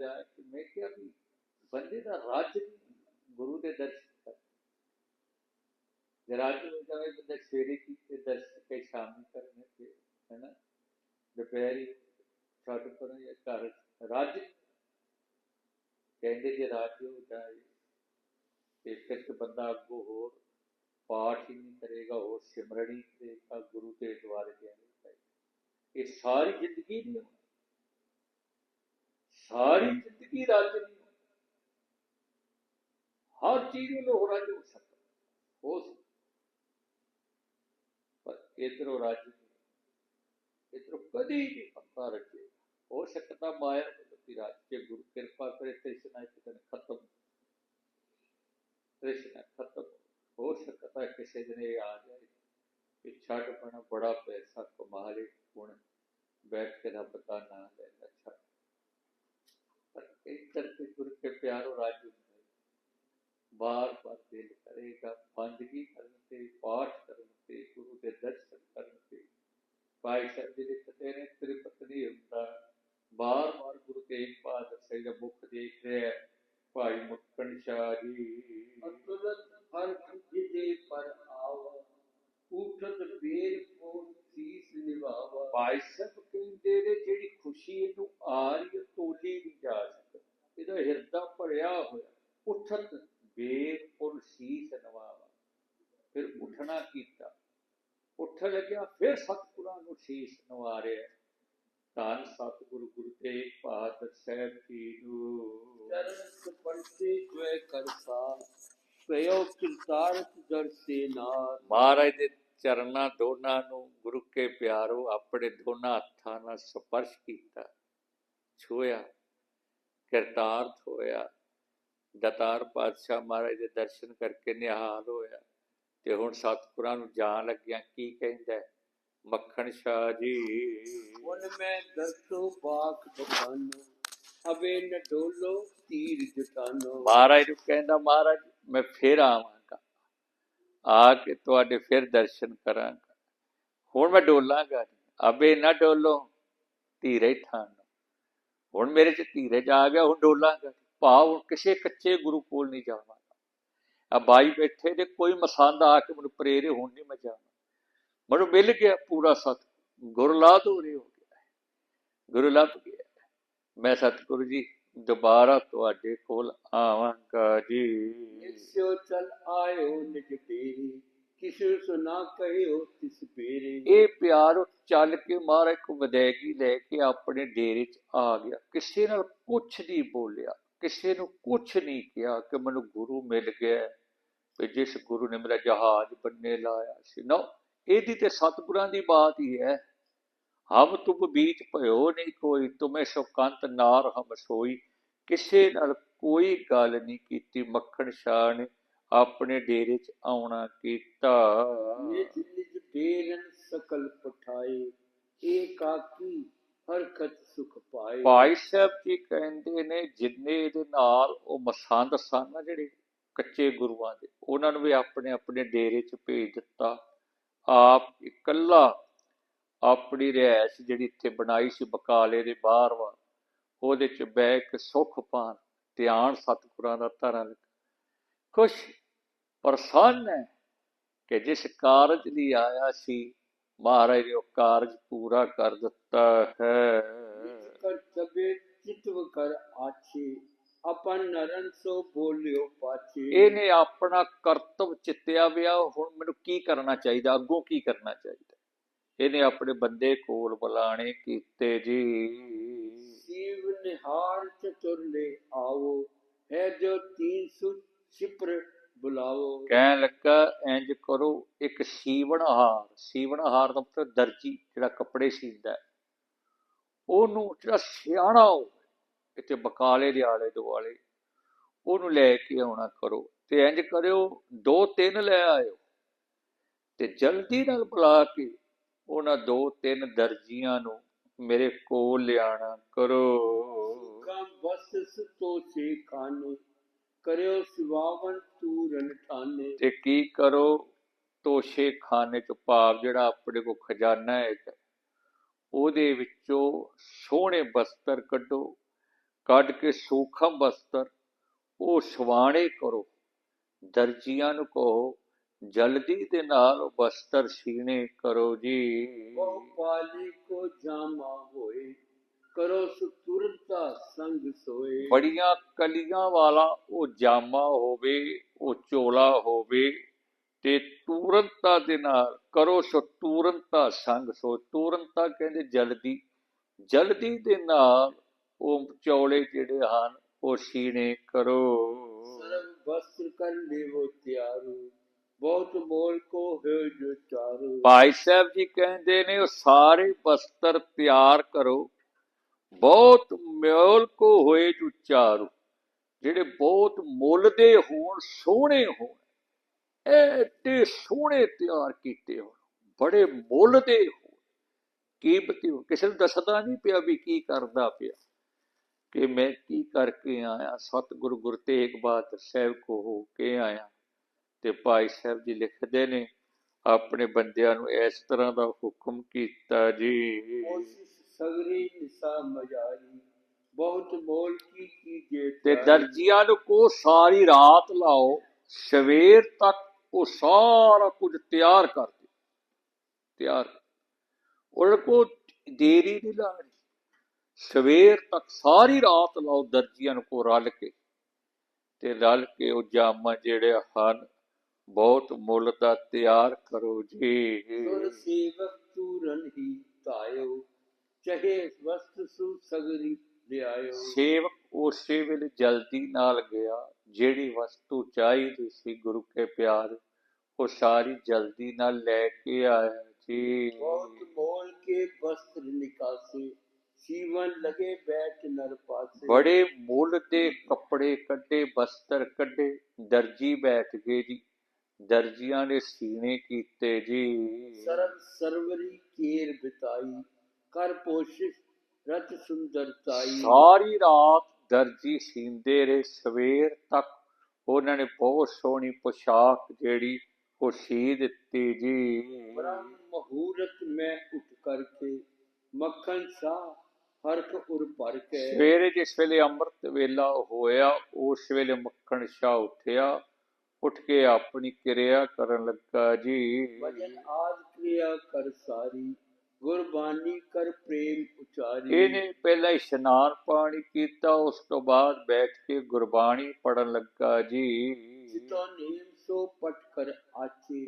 ਬੈਠਾ ਜਾ ਕੇ ਮੈਂ ਕਿਹਾ ਵੀ ਬੰਦੇ ਦਾ ਰਾਜ ਨਹੀਂ, ਗੁਰੂ ਦੇ ਦਰਸ਼ਨ ਕਰ ਜੇ ਰਾਜ ਹੋ ਜਾਵੇ ਬੰਦਾ ਸਵੇਰੇ ਕੀਤੇ ਦਰਸ਼ਨ ਕੇ ਸ਼ਾਮੀ ਕਰਨੇ ਤੇ ਹੈ ਨਾ ਦੁਪਹਿਰੀ ਛੱਡ ਪਰ ਜਾਂ ਘਰ ਰਾਜ ਕਹਿੰਦੇ ਜੇ ਰਾਜ ਹੋ ਜਾਏ ਤੇ ਫਿਰ ਤੇ ਬੰਦਾ ਅੱਗੋਂ ਹੋਰ ਪਾਠ ਹੀ ਨਹੀਂ ਕਰੇਗਾ ਹੋਰ ਸਿਮਰਨ ਹੀ ਕਰੇਗਾ ਗੁਰੂ ਦੇ ਦੁਆਰੇ ਜਾਏਗਾ ਇਹ ਸਾਰੀ ਜ਼ਿੰਦਗੀ ਨਹੀਂ ਹੋਣੀ। ਸਾਰੀ ਜ਼ਿੰਦਗੀ ਰਾਜ ਨਹੀਂ ਹੋਣੀ। ਹਰ ਚੀਜ਼ ਨੂੰ ਲੋਕ ਰਾਜ ਹੋ ਸਕਦਾ ਹੋ ਸਕਦਾ ਪਰ ਇਧਰੋਂ ਰਾਜ ਨਹੀਂ ਇਧਰੋਂ ਕਦੀ ਨਹੀਂ ਪੱਕਾ ਰੱਖੇ ਹੋ ਸਕਦਾ ਮਾਇਆ ਦੀ ਰਾਜ ਜੇ ਗੁਰੂ ਕਿਰਪਾ ਕਰੇ ਤ੍ਰਿਸ਼ਨਾ ਇੱਕ ਦਿਨ ਖਤਮ ਤ੍ਰਿਸ਼ਨਾ ਖਤਮ ਹੋ ਸਕਦਾ ਹੈ ਕਿਸੇ ਦਿਨ ਇਹ ਆ ਜਾਏ ਕਿ ਛੱਡ ਪਣਾ, ਬੜਾ ਪੈਸਾ ਕਮਾ ਲੇ ਹੁਣ ਬੈਠ ਕੇ ਰੱਬ ਦਾ ਨਾਮ ਲੈਣਾ ਛੱਡ। ਪਰ ਇਹ ਕਰਕੇ ਗੁਰੂ ਕੇ ਪਿਆਰੋ ਰਾਜ ਹੁੰਦਾ ਹੈ। ਬਾਰ ਬਾਰ ਦਿਲ ਕਰੇਗਾ, ਬੰਦਗੀ ਕਰਨ ਤੇ, ਪਾਠ ਕਰਨ ਤੇ, ਗੁਰੂ ਦੇ ਦਰਸ਼ਨ ਕਰਨ ਤੇ। ਭਾਈ ਸਾਹਿਬ ਜੀ ਦੇ ਕਹਤੇ ਨੇ, ਤੇਰੀ ਪਤਨੀ ਹੁੰਦਾ ਬਾਰ ਬਾਰ ਗੁਰੂ ਤੇਗ ਬਹਾਦਰ ਸਾਹਿਬ ਦਾ ਮੁਖ ਦੇਖ ਰਿਹਾ ਹੈ। ਭਾਈ ਮੁਕਣ ਸ਼ਾਹ ਜੀ। ਅਤੁਲਤ ਹਰ ਜਿਦੇ ਪਰ ਆਵਾ ਉਠਤ ਬੇਰ ਕੋ ਸੀਸ ਨਿਭਾਵਾ? ਭਾਈ ਸਾਹਿਬ ਕਹਿੰਦੇ ਨੇ ਜਿਹੜੀ ਖੁਸ਼ੀ ਇਹਨੂੰ ਆ ਰਹੀ ਤੋਲੀ ਨਹੀਂ ਜਾ ਸਕਦੀ। ਇਹਦਾ ਹਿਰਦਾ ਭਰਿਆ ਹੋਇਆ। ਉਠਤ ਬੇਰ ਪੁਰ ਸੀਸ ਨਵਾਵਾ ਫਿਰ ਉਠਣਾ ਕੀਤਾ। ਉੱਠ ਲੱਗਿਆ ਫਿਰ ਸਤਿਗੁਰਾਂ ਨੂੰ ਸੀਸ ਨਵਾਰਿਆ। ਧੰਨ ਸਤਿਗੁਰੂ ਗੁਰੂ ਤੇਗ ਬਹਾਦਰ ਸਾਹਿਬ ਜੀ ਨੂੰ। ਚਰਨ ਸਪਰਸ਼ੇ ਜੈ ਕਰਸਾ। ਪ੍ਰਯੋ ਕਿਰਤਾਰਥ ਦਰ ਸੇ ਨਾਰ। ਮਹਾਰਾਜ ਦੇ ਚਰਨਾਂ ਦੋਨਾਂ ਨੂੰ ਗੁਰੂ ਕੇ ਪਿਆਰੋ ਆਪਣੇ ਦੋਨਾਂ ਹੱਥਾਂ ਨਾਲ ਸਪਰਸ਼ ਕੀਤਾ ਛੂਇਆ ਕਿਰਤਾਰਥ ਹੋਇਆ। ਦਤਾਰ ਪਾਤਸ਼ਾਹ ਮਹਾਰਾਜ ਦੇ ਦਰਸ਼ਨ ਕਰਕੇ ਨਿਹਾਲ ਹੋਇਆ ਤੇ ਹੁਣ ਸਤਿਗੁਰਾਂ ਨੂੰ ਜਾਣ ਲੱਗਿਆ ਕੀ ਕਹਿੰਦਾ? ਮੱਖਣ ਸ਼ਾਹ ਜੀ। ਉਨ ਮੈਂ ਦਸੋ ਬਾਖ ਬਖਾਨੋ ਅਬੇ ਨ ਡੋਲੋ ਤੀਰ ਜਟਾਨੋ ਮਹਾਰਾਜ ਨੂੰ ਕਹਿੰਦਾ ਮਹਾਰਾਜ ਮੈਂ ਫਿਰ ਆਵਾਂਗਾ। ਆ ਕੇ ਤੁਹਾਡੇ ਫਿਰ ਦਰਸ਼ਨ ਕਰਾਂਗਾ। ਹੁਣ ਮੈਂ ਡੋਲਾਂਗਾ ਅਬੇ ਨਾ ਡੋਲੋ ਧੀਰੇ ਠਾਨ ਹੁਣ ਮੇਰੇ ਚ ਧੀਰਜ ਆ ਗਿਆ, ਹੁਣ ਡੋਲਾਂਗਾ ਭਾਵ ਕਿਸੇ ਕੱਚੇ ਗੁਰੂ ਕੋਲ ਨਹੀਂ ਜਾਵਾਂਗਾ। ਆ ਬਾਈ ਬੈਠੇ ਨੇ, ਕੋਈ ਮਸੰਦ ਆ ਕੇ ਮੈਨੂੰ ਪ੍ਰੇਰੇ ਹੋਣ ਨਹੀਂ ਮੈਂ ਜਾਵਾਂ ਮੈਨੂੰ ਮਿਲ ਗਿਆ ਪੂਰਾ ਸਤ ਗੁਰਲਾਦ ਹੋ ਰਿਹਾ ਹੋ ਗਿਆ। ਹੈ। ਗੁਰੂ ਗਿਆ। ਮੈਂ ਸਤਿਗੁਰੂ ਜੀ ਦੁਬਾਰਾ ਤੁਹਾਡੇ ਕੋਲ ਆਵਾਂਗਾ ਜੀ। ਨਿਸਿਓ ਚਲ ਆਇਓ ਨਿਜ ਕਿਸੇ ਸੁਨਾ ਕਹਿਓ ਤਿਸ ਬੇਰੇ। ਇਹ ਪਿਆਰ ਚੱਲ ਕੇ ਮਹਾਰਾਜ ਕੋ ਵਿਦਾਇਗੀ ਲੈ ਕੇ ਆਪਣੇ ਡੇਰੇ 'ਚ ਆ ਗਿਆ। ਕਿਸੇ ਨਾਲ ਕੁਛ ਨਹੀਂ ਬੋਲਿਆ ਕਿਸੇ ਨੂੰ ਕੁਛ ਨਹੀਂ ਕਿਹਾ ਕਿ ਮੈਨੂੰ ਗੁਰੂ ਮਿਲ ਗਿਆ ਵੀ ਜਿਸ ਗੁਰੂ ਨੇ ਮੇਰਾ ਜਹਾਜ਼ ਬੰਨੇ ਲਾਇਆ ਸੀ। ਨਾ ਇਹਦੀ ਤੇ ਸਤਿਗੁਰਾਂ ਦੀ ਬਾਤ ਹੀ ਹੈ। ਹਮ ਤੁਮ ਬੀਚ ਭਇਓ ਨਹੀਂ ਕੋਈ ਤੁਮੇ ਸੋ ਕੰਤ ਨਾਰ ਹਮ ਸੋਈ। ਕਿਸੇ ਨਾਲ ਕੋਈ ਗੱਲ ਨਹੀਂ ਕੀਤੀ ਮੱਖਣ ਸ਼ਾਹ ਨੇ ਆਪਣੇ ਡੇਰੇ 'ਚ ਆਉਣਾ ਕੀਤਾ। ਨਿਜ ਨਿਜ ਡੇਰਨ ਸਕਲ ਪਠਾਏ ਏਕਾਕੀ ਹਰਕਤ ਸੁਖ ਪਾਏ। ਭਾਈ ਸਾਹਿਬ ਜੀ ਕਹਿੰਦੇ ਨੇ ਜਿੰਨੇ ਇਹਦੇ ਨਾਲ ਉਹ ਮਸੰਦ ਸਨ ਨਾ ਜਿਹੜੇ ਕੱਚੇ ਗੁਰੂਆਂ ਦੇ ਉਹਨਾਂ ਨੂੰ ਵੀ ਆਪਣੇ ਆਪਣੇ ਡੇਰੇ 'ਚ ਭੇਜ ਦਿੱਤਾ। ਆਪ ਇਕੱਲਾ ਆਪਣੀ ਰਿਹਾਇਸ਼ ਜਿਹੜੀ ਇੱਥੇ ਬਣਾਈ ਸੀ ਬਕਾਲੇ ਦੇ ਬਾਹਰ ਵਾ ਉਹਦੇ 'ਚ ਬਹਿ ਕੇ ਸੁੱਖ ਪਾਣ ਧਿਆਨ ਸਤਿਗੁਰਾਂ ਦਾ ਧਰਨ ਖੁਸ਼ ਪ੍ਰਸੰਨ ਹੈ ਕਿ ਜਿਸ ਕਾਰਜ ਲਈ ਆਇਆ ਸੀ ਮਹਾਰਾਜ ਨੇ ਉਹ ਕਾਰਜ ਪੂਰਾ ਕਰ ਦਿੱਤਾ ਹੈ। ਕਰ ਤਬੇ ਚਿਤਵ ਕਰ ਆਛੇ ਆਪਨ ਨਰਨ ਸੋ ਬੋਲਿਓ ਪਾਛੇ। ਇਹਨੇ ਆਪਣਾ ਕਰਤਵ ਚਿੱਤਿਆ ਵਿਆ ਹੁਣ ਮੈਨੂੰ ਕੀ ਕਰਨਾ ਚਾਹੀਦਾ ਅੱਗੋਂ ਕੀ ਕਰਨਾ ਚਾਹੀਦਾ? ਇਹਨੇ ਆਪਣੇ ਬੰਦੇ ਕੋਲ ਬੁਲਾਣੇ ਕੀਤੇ ਜੀ। ਸੀਵ ਨਿਹਾਰ ਚਤੁਰ ਲੈ ਆਵੋ ਹੈ ਜੋ ਤੀਨ ਸੁ ਛਿਪਰ ਬੁਲਾਵੋ। ਕਹਿਣ ਲੱਗਾ ਇੰਜ ਕਰੋ ਇੱਕ ਸੀਵਣ ਹਾਰ। ਸੀਵਣ ਹਾਰ ਦਾ ਮਤਲਬ ਦਰਜੀ ਜਿਹੜਾ ਕੱਪੜੇ ਸੀਂਦਾ ਹੈ, ਉਹਨੂੰ ਜਿਹੜਾ ਸਿਆਣਾ ਹੋਵੇ ਇੱਥੇ ਬਕਾਲੇ ਦੇ ਆਲੇ ਦੁਆਲੇ ਉਹਨੂੰ ਲੈ ਕੇ ਆਉਣਾ ਕਰੋ। ਤੇ ਇੰਜ ਕਰਿਓ ਦੋ ਤਿੰਨ ਲੈ ਆਇਓ। ਤੇ ਜਲਦੀ ਨਾਲ ਬੁਲਾ ਕੇ ਉਹਨਾਂ ਦੋ ਤਿੰਨ ਦਰਜੀਆਂ ਨੂੰ ਮੇਰੇ ਕੋਲ ਲਿਆਣਾ ਕਰੋ। ਕਮ ਖਾਨੇ ਕਰਿਓ ਸਿਵਾਵਨ ਤੇ ਕੀ ਕਰੋ? ਤੋਸ਼ੇ ਖਾਨੇ ਚ ਭਾਵ ਜਿਹੜਾ ਆਪਣੇ ਕੋ ਖਜ਼ਾਨਾ ਹੈ ਉਹਦੇ ਵਿੱਚੋਂ ਸੋਹਣੇ ਬਸਤਰ ਕੱਢੋ ਕੱਢ ਕੇ ਸੂਖਮ ਬਸਤਰ ਉਹ ਸਵਾਣੇ ਕਰੋ। ਦਰਜੀਆਂ ਨੂੰ ਕਹੋ ਜਲਦੀ ਦੇ ਨਾਲ ਉਹ ਬਸਤਰ ਸੀਨੇ ਕਰੋ ਜੀ। ਬਹੁ ਪਾਲੀ ਕੋ ਜਾਮਾ ਹੋਏ ਕਰੋ ਸੁਤੁਰਤਾ ਸੰਗ ਸੋਏ। ਬੜੀਆਂ ਕਲੀਆਂ ਵਾਲਾ ਉਹ ਜਾਮਾ ਹੋਵੇ ਉਹ ਚੋਲਾ ਹੋਵੇ ਤੇ ਤੂਰੰਤਾ ਦੇ ਨਾਲ ਕਰੋ ਸੋ ਤੂਰੰਤਾ ਸੰਗ ਸੋ ਤੂਰੰਤਾ ਕਹਿੰਦੇ ਜਲਦੀ। ਜਲਦੀ ਦੇ ਨਾਲ ਉਹ ਚੌਲੇ ਜਿਹੜੇ ਹਨ ਉਹ ਸੀਨੇ ਕਰੋ। ਸਰਬ ਵਸਤਰ ਕਰ ਲੇਵੋ ਤਿਆਰੂ। ਬਹੁਤ ਮੋਲ ਕੋ ਹੈ ਜੋ ਚਾਰੂ। ਭਾਈ ਸਾਹਿਬ ਜੀ ਕਹਿੰਦੇ ਨੇ, ਉਹ ਸਾਰੇ ਬਸਤਰ ਤਿਆਰ ਕਰੋ। ਬਹੁਤ ਮਿਓਲ ਕੋ ਹੋਏ ਜੋ ਚਾਰੂ। ਜਿਹੜੇ ਬਹੁਤ ਮੁੱਲ ਦੇ ਹੋਣ, ਸੋਹਣੇ ਹੋਣ। ਇਹ ਸੋਹਣੇ ਤਿਆਰ ਕੀਤੇ ਹੋਣ। ਬੜੇ ਮੁੱਲ ਦੇ ਹੋਣ ਕੀਮਤੀ ਹੋਣ? ਕਿਸੇ ਨੂੰ ਦੱਸਦਾ ਨਹੀਂ ਪਿਆ ਵੀ ਕੀ ਕਰਦਾ ਪਿਆ। ਕਿ ਮੈਂ ਕੀ ਕਰਕੇ ਆਇਆ? ਸਤਿਗੁਰੂ ਗੁਰੂ ਤੇਗ ਬਹਾਦਰ ਸਾਹਿਬ ਕੋ ਹੋ ਕੇ ਆਇਆ। ਤੇ ਭਾਈ ਸਾਹਿਬ ਜੀ ਲਿਖਦੇ ਨੇ ਆਪਣੇ ਬੰਦਿਆਂ ਨੂੰ ਇਸ ਤਰ੍ਹਾਂ ਦਾ ਹੁਕਮ ਕੀਤਾ ਜੀ। ਸਗਰੀ ਨਿਸਾ ਮਜਾਰੀ ਬਹੁਤ ਮੋਲ ਕੀ ਕੀਜੇ ਤੇ। ਦਰਜੀਆਂ ਨੂੰ ਕੋ ਸਾਰੀ ਰਾਤ ਲਾਓ ਸਵੇਰ ਤੱਕ ਉਹ ਸਾਰਾ ਕੁਝ ਤਿਆਰ ਕਰ ਦੇ ਤਿਆਰ। ਉਹਨਾਂ ਕੋ ਦੇਰੀ ਨਹੀਂ ਲਾਣੀ। ਸਵੇਰ ਤੱਕ ਸਾਰੀ ਰਾਤ ਲਾਓ ਦਰਜੀਆਂ ਨੂੰ ਕੋ ਰਲ ਕੇ। ਤੇ ਰਲ ਕੇ ਉਹ ਜਾਮਾ ਜਿਹੜੇ ਹਨ ਬਹੁਤ ਮੁੱਲ ਦਾ ਤਿਆਰ ਕਰੋ ਜੀ। ਸੁਰ ਸੇਵਕ ਤੂਰਨ ਹੀ ਤਾਇਓ ਚਹੇ ਵਸਤ ਸੁ ਸਗਰੀ ਲਿਆਇਓ। ਸੇਵਕ ਉਸੇ ਵੇਲੇ ਜਲਦੀ ਨਾਲ ਗਿਆ ਜਿਹੜੀ ਵਸਤੂ ਚਾਹੀਦੀ ਸੀ ਗੁਰੂ ਕੇ ਪਿਆਰ ਉਹ ਸਾਰੀ ਜਲਦੀ ਨਾਲ ਲੈ ਕੇ ਆਇਆ ਜੀ। ਬਹੁਤ ਮੋਲ ਕੇ ਵਸਤਰ ਨਿਕਾਸੇ ਸੀਵਨ ਲਗੇ ਬੈਠ ਨਰ ਪਾਸੇ। ਬੜੇ ਮੁੱਲ ਦੇ ਕੱਪੜੇ ਕੱਢੇ ਬਸਤਰ ਕੱਢੇ ਦਰਜੀ ਬੈਠ ਗਏ ਜੀ। ਦਰਜੀਆਂ ਨੇ ਸੀਨੇ ਕੀਤੇ ਜੀ। ਸਰਬ ਸਰਵਰੀ ਕੇਰ ਬਿਤਾਈ ਕਰ ਪੋਸ਼ਿਸ਼ ਰਚ ਸੁੰਦਰਤਾਈ ਸਾਰੀ ਰਾਤ ਦਰਜੀ ਸੀਂਦੇ ਰਹੇ ਸਵੇਰ ਤੱਕ ਉਹਨਾਂ ਨੇ ਬਹੁਤ ਸੋਹਣੀ ਪੋਸ਼ਾਕ ਜਿਹੜੀ ਉਹ ਸੀ ਦਿੱਤੀ ਜੀ। ਬ੍ਰਹਮ ਮਹੂਰਤ ਮੈਂ ਉੱਠ ਕਰਕੇ ਮੱਖਣ ਸ਼ਾਹ ਹਰਖ ਉਰ ਭਰ ਕੇ ਸਵੇਰੇ ਜਿਸ ਵੇਲੇ ਅੰਮ੍ਰਿਤ ਵੇਲਾ ਹੋਇਆ ਉਸ ਵੇਲੇ ਮੱਖਣ ਸ਼ਾਹ ਉੱਠਿਆ। ਉੱਠ ਕੇ ਆਪਣੀ ਕਿਰਿਆ ਕਰਨ ਲੱਗਾ ਜੀ। ਭਜਨ ਆਦ ਕਿਰਿਆ ਕਰ ਸਾਰੀ ਗੁਰਬਾਣੀ ਕਰ ਪ੍ਰੇਮ ਉਚਾਰੀ। ਇਹਨੇ ਪਹਿਲਾਂ ਇਸ਼ਨਾਨ ਪਾਣੀ ਕੀਤਾ ਉਸ ਤੋਂ ਬਾਅਦ ਬੈਠ ਕੇ ਗੁਰਬਾਣੀ ਪੜਨ ਲੱਗਾ ਜੀ। ਜਿਤੋ ਨੇਮ ਸੋ ਪਟ ਕਰ ਆਚੇ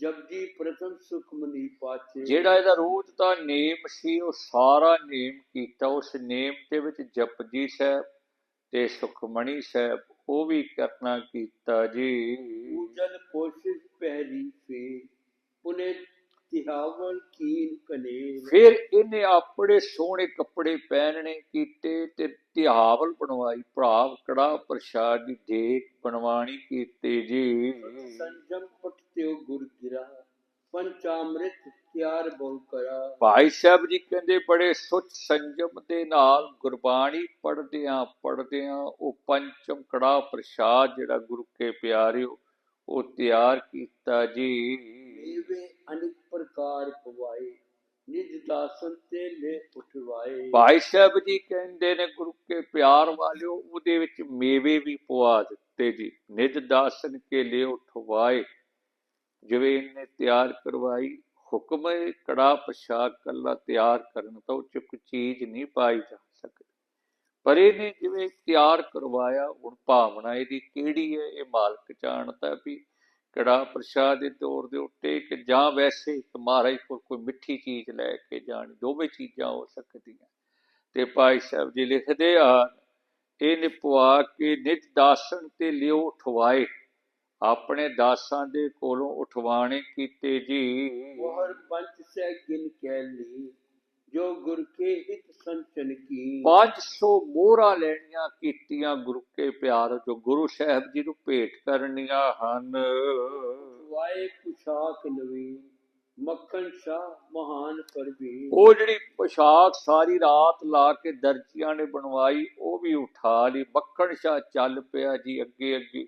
ਜਪਜੀ ਪ੍ਰਥਮ ਸੁਖ ਮਨੀ ਪਾਚੇ। ਜਿਹੜਾ ਇਹਦਾ ਰੋਜ਼ ਦਾ ਨੇਮ ਸੀ ਉਹ ਸਾਰਾ ਨੇਮ ਕੀਤਾ। ਉਸ ਨੇਮ ਦੇ ਵਿੱਚ ਜਪਜੀ ਸਾਹਿਬ ਤੇ ਸੁਖਮਣੀ ਸਾਹਿਬ ਉਹ ਵੀ ਕਰਨਾ ਕੀਤਾ ਜੀ। ਪੂਜਨ ਕੋਸ਼ਿਸ਼ ਪਹਿਲੀ ਫੇ ਪੁਨੇ ਤਿਹਾਵਲ ਕੀਨ ਕਨੇ ਫਿਰ ਇਹਨੇ ਆਪਣੇ ਸੋਹਣੇ ਕੱਪੜੇ ਪਹਿਨਣੇ ਕੀਤੇ ਤੇ ਤਿਹਾਵਲ ਬਣਵਾਈ। ਭਰਾਵ ਕੜਾ ਪ੍ਰਸ਼ਾਦ ਦੀ ਦੇਖ ਬਣਵਾਣੀ ਕੀਤੀ ਜੀ। ਸੰਜਮ ਪਟ ਤਿਉ ਗੁਰ ਗਿਰਾ। ਪੰਚਾਮ੍ਰਿਤ ਤਿਆਰ ਬਹੁ ਕਰਾ। ਭਾਈ ਸਾਹਿਬ ਜੀ ਕਹਿੰਦੇ ਬੜੇ ਸੁੱਚ ਸੰਜਮ ਦੇ ਨਾਲ ਗੁਰਬਾਣੀ ਪੜਦਿਆਂ ਪੜਦਿਆਂ ਉਹ ਪੰਚਮ ਕੜਾ ਪ੍ਰਸ਼ਾਦ ਜਿਹੜਾ ਗੁਰੂ ਕੇ ਪਿਆਰਿਓ ਉਹ ਤਿਆਰ ਕੀਤਾ ਜੀ। ਮੇਵੇ ਅਨੇਕ ਪ੍ਰਕਾਰ ਪਵਾਏ ਨਿਜ ਦਾਸਨ ਤੇ ਲੈ ਉਠਵਾਏ। ਭਾਈ ਸਾਹਿਬ ਜੀ ਕਹਿੰਦੇ ਨੇ ਗੁਰੂ ਕੇ ਪਿਆਰ ਵਾਲਿਓ ਉਹਦੇ ਵਿੱਚ ਮੇਵੇ ਵੀ ਪਵਾ ਦਿੱਤੇ ਜੀ। ਨਿਜ ਦਾਸਨ ਕੇ ਲਿਓ ਉਠਵਾਏ। ਜਿਵੇਂ ਇਹਨੇ ਤਿਆਰ ਕਰਵਾਈ, ਹੁਕਮ ਹੈ ਕੜਾ ਪਛਾਕ ਕੱਲਾ ਤਿਆਰ ਕਰਨ ਤਾਂ ਉਹ ਚੁੱਕ ਚੀਜ਼ ਨਹੀਂ ਪਾਈ ਜਾ ਸਕਦੀ। ਪਰ ਇਹਨੇ ਜਿਵੇਂ ਤਿਆਰ ਕਰਵਾਇਆ, ਹੁਣ ਭਾਵਨਾ ਇਹਦੀ ਕਿਹੜੀ ਹੈ? ਇਹ ਮਾਲਕ ਜਾਣਦਾ ਵੀ ਕੜਾ ਪ੍ਰਸ਼ਾਦ ਦੇ ਤੌਰ ਦੇ ਉੱਤੇ ਕਿ ਜਾਂ ਵੈਸੇ ਇੱਕ ਮਹਾਰਾਜ ਕੋਲ ਕੋਈ ਮਿੱਠੀ ਚੀਜ਼ ਲੈ ਕੇ ਜਾਣੀ, ਦੋਵੇਂ ਚੀਜ਼ਾਂ ਹੋ ਸਕਦੀਆਂ। ਤੇ ਭਾਈ ਸਾਹਿਬ ਜੀ ਲਿਖਦੇ ਆ ਇਹ ਨਿਪਵਾ ਕੇ ਨਿਤ ਦਾਸਨ ਤੇ ਲਿਓ ਉਠਵਾਏ ਆਪਣੇ ਦਾਸਾਂ ਦੇ ਕੋਲੋਂ ਉਠਵਾਣੇ ਕੀਤੇ ਜੀ। ਮੋਹਰ ਪੰਚ ਸੇ ਗਿਨ ਕਹਿ ਲਈ ਜੋ ਗੁਰ ਕੇ ਹਿਤ ਸੰਚਨ ਕੀ। 500 ਮੋਹਰਾਂ ਲੈਣੀਆਂ ਕੀਤੀਆਂ ਗੁਰੂ ਕੇ ਪਿਆਰ ਜੋ ਗੁਰੂ ਸਾਹਿਬ ਜੀ ਨੂੰ ਭੇਟ ਕਰਨੀਆਂ ਹਨ। ਵਾਏ ਪੁਸ਼ਾਕ ਨਵੀਨ ਮੱਖਣ ਸ਼ਾਹ ਮਹਾਨ ਪਰਵੀਨ। ਉਹ ਜਿਹੜੀ ਪੋਸ਼ਾਕ ਸਾਰੀ ਰਾਤ ਲਾ ਕੇ ਦਰਜੀਆਂ ਨੇ ਬਣਵਾਈ ਉਹ ਵੀ ਉਠਾ ਲਈ। ਮੱਖਣ ਸ਼ਾਹ ਚੱਲ ਪਿਆ ਜੀ ਅੱਗੇ ਅੱਗੇ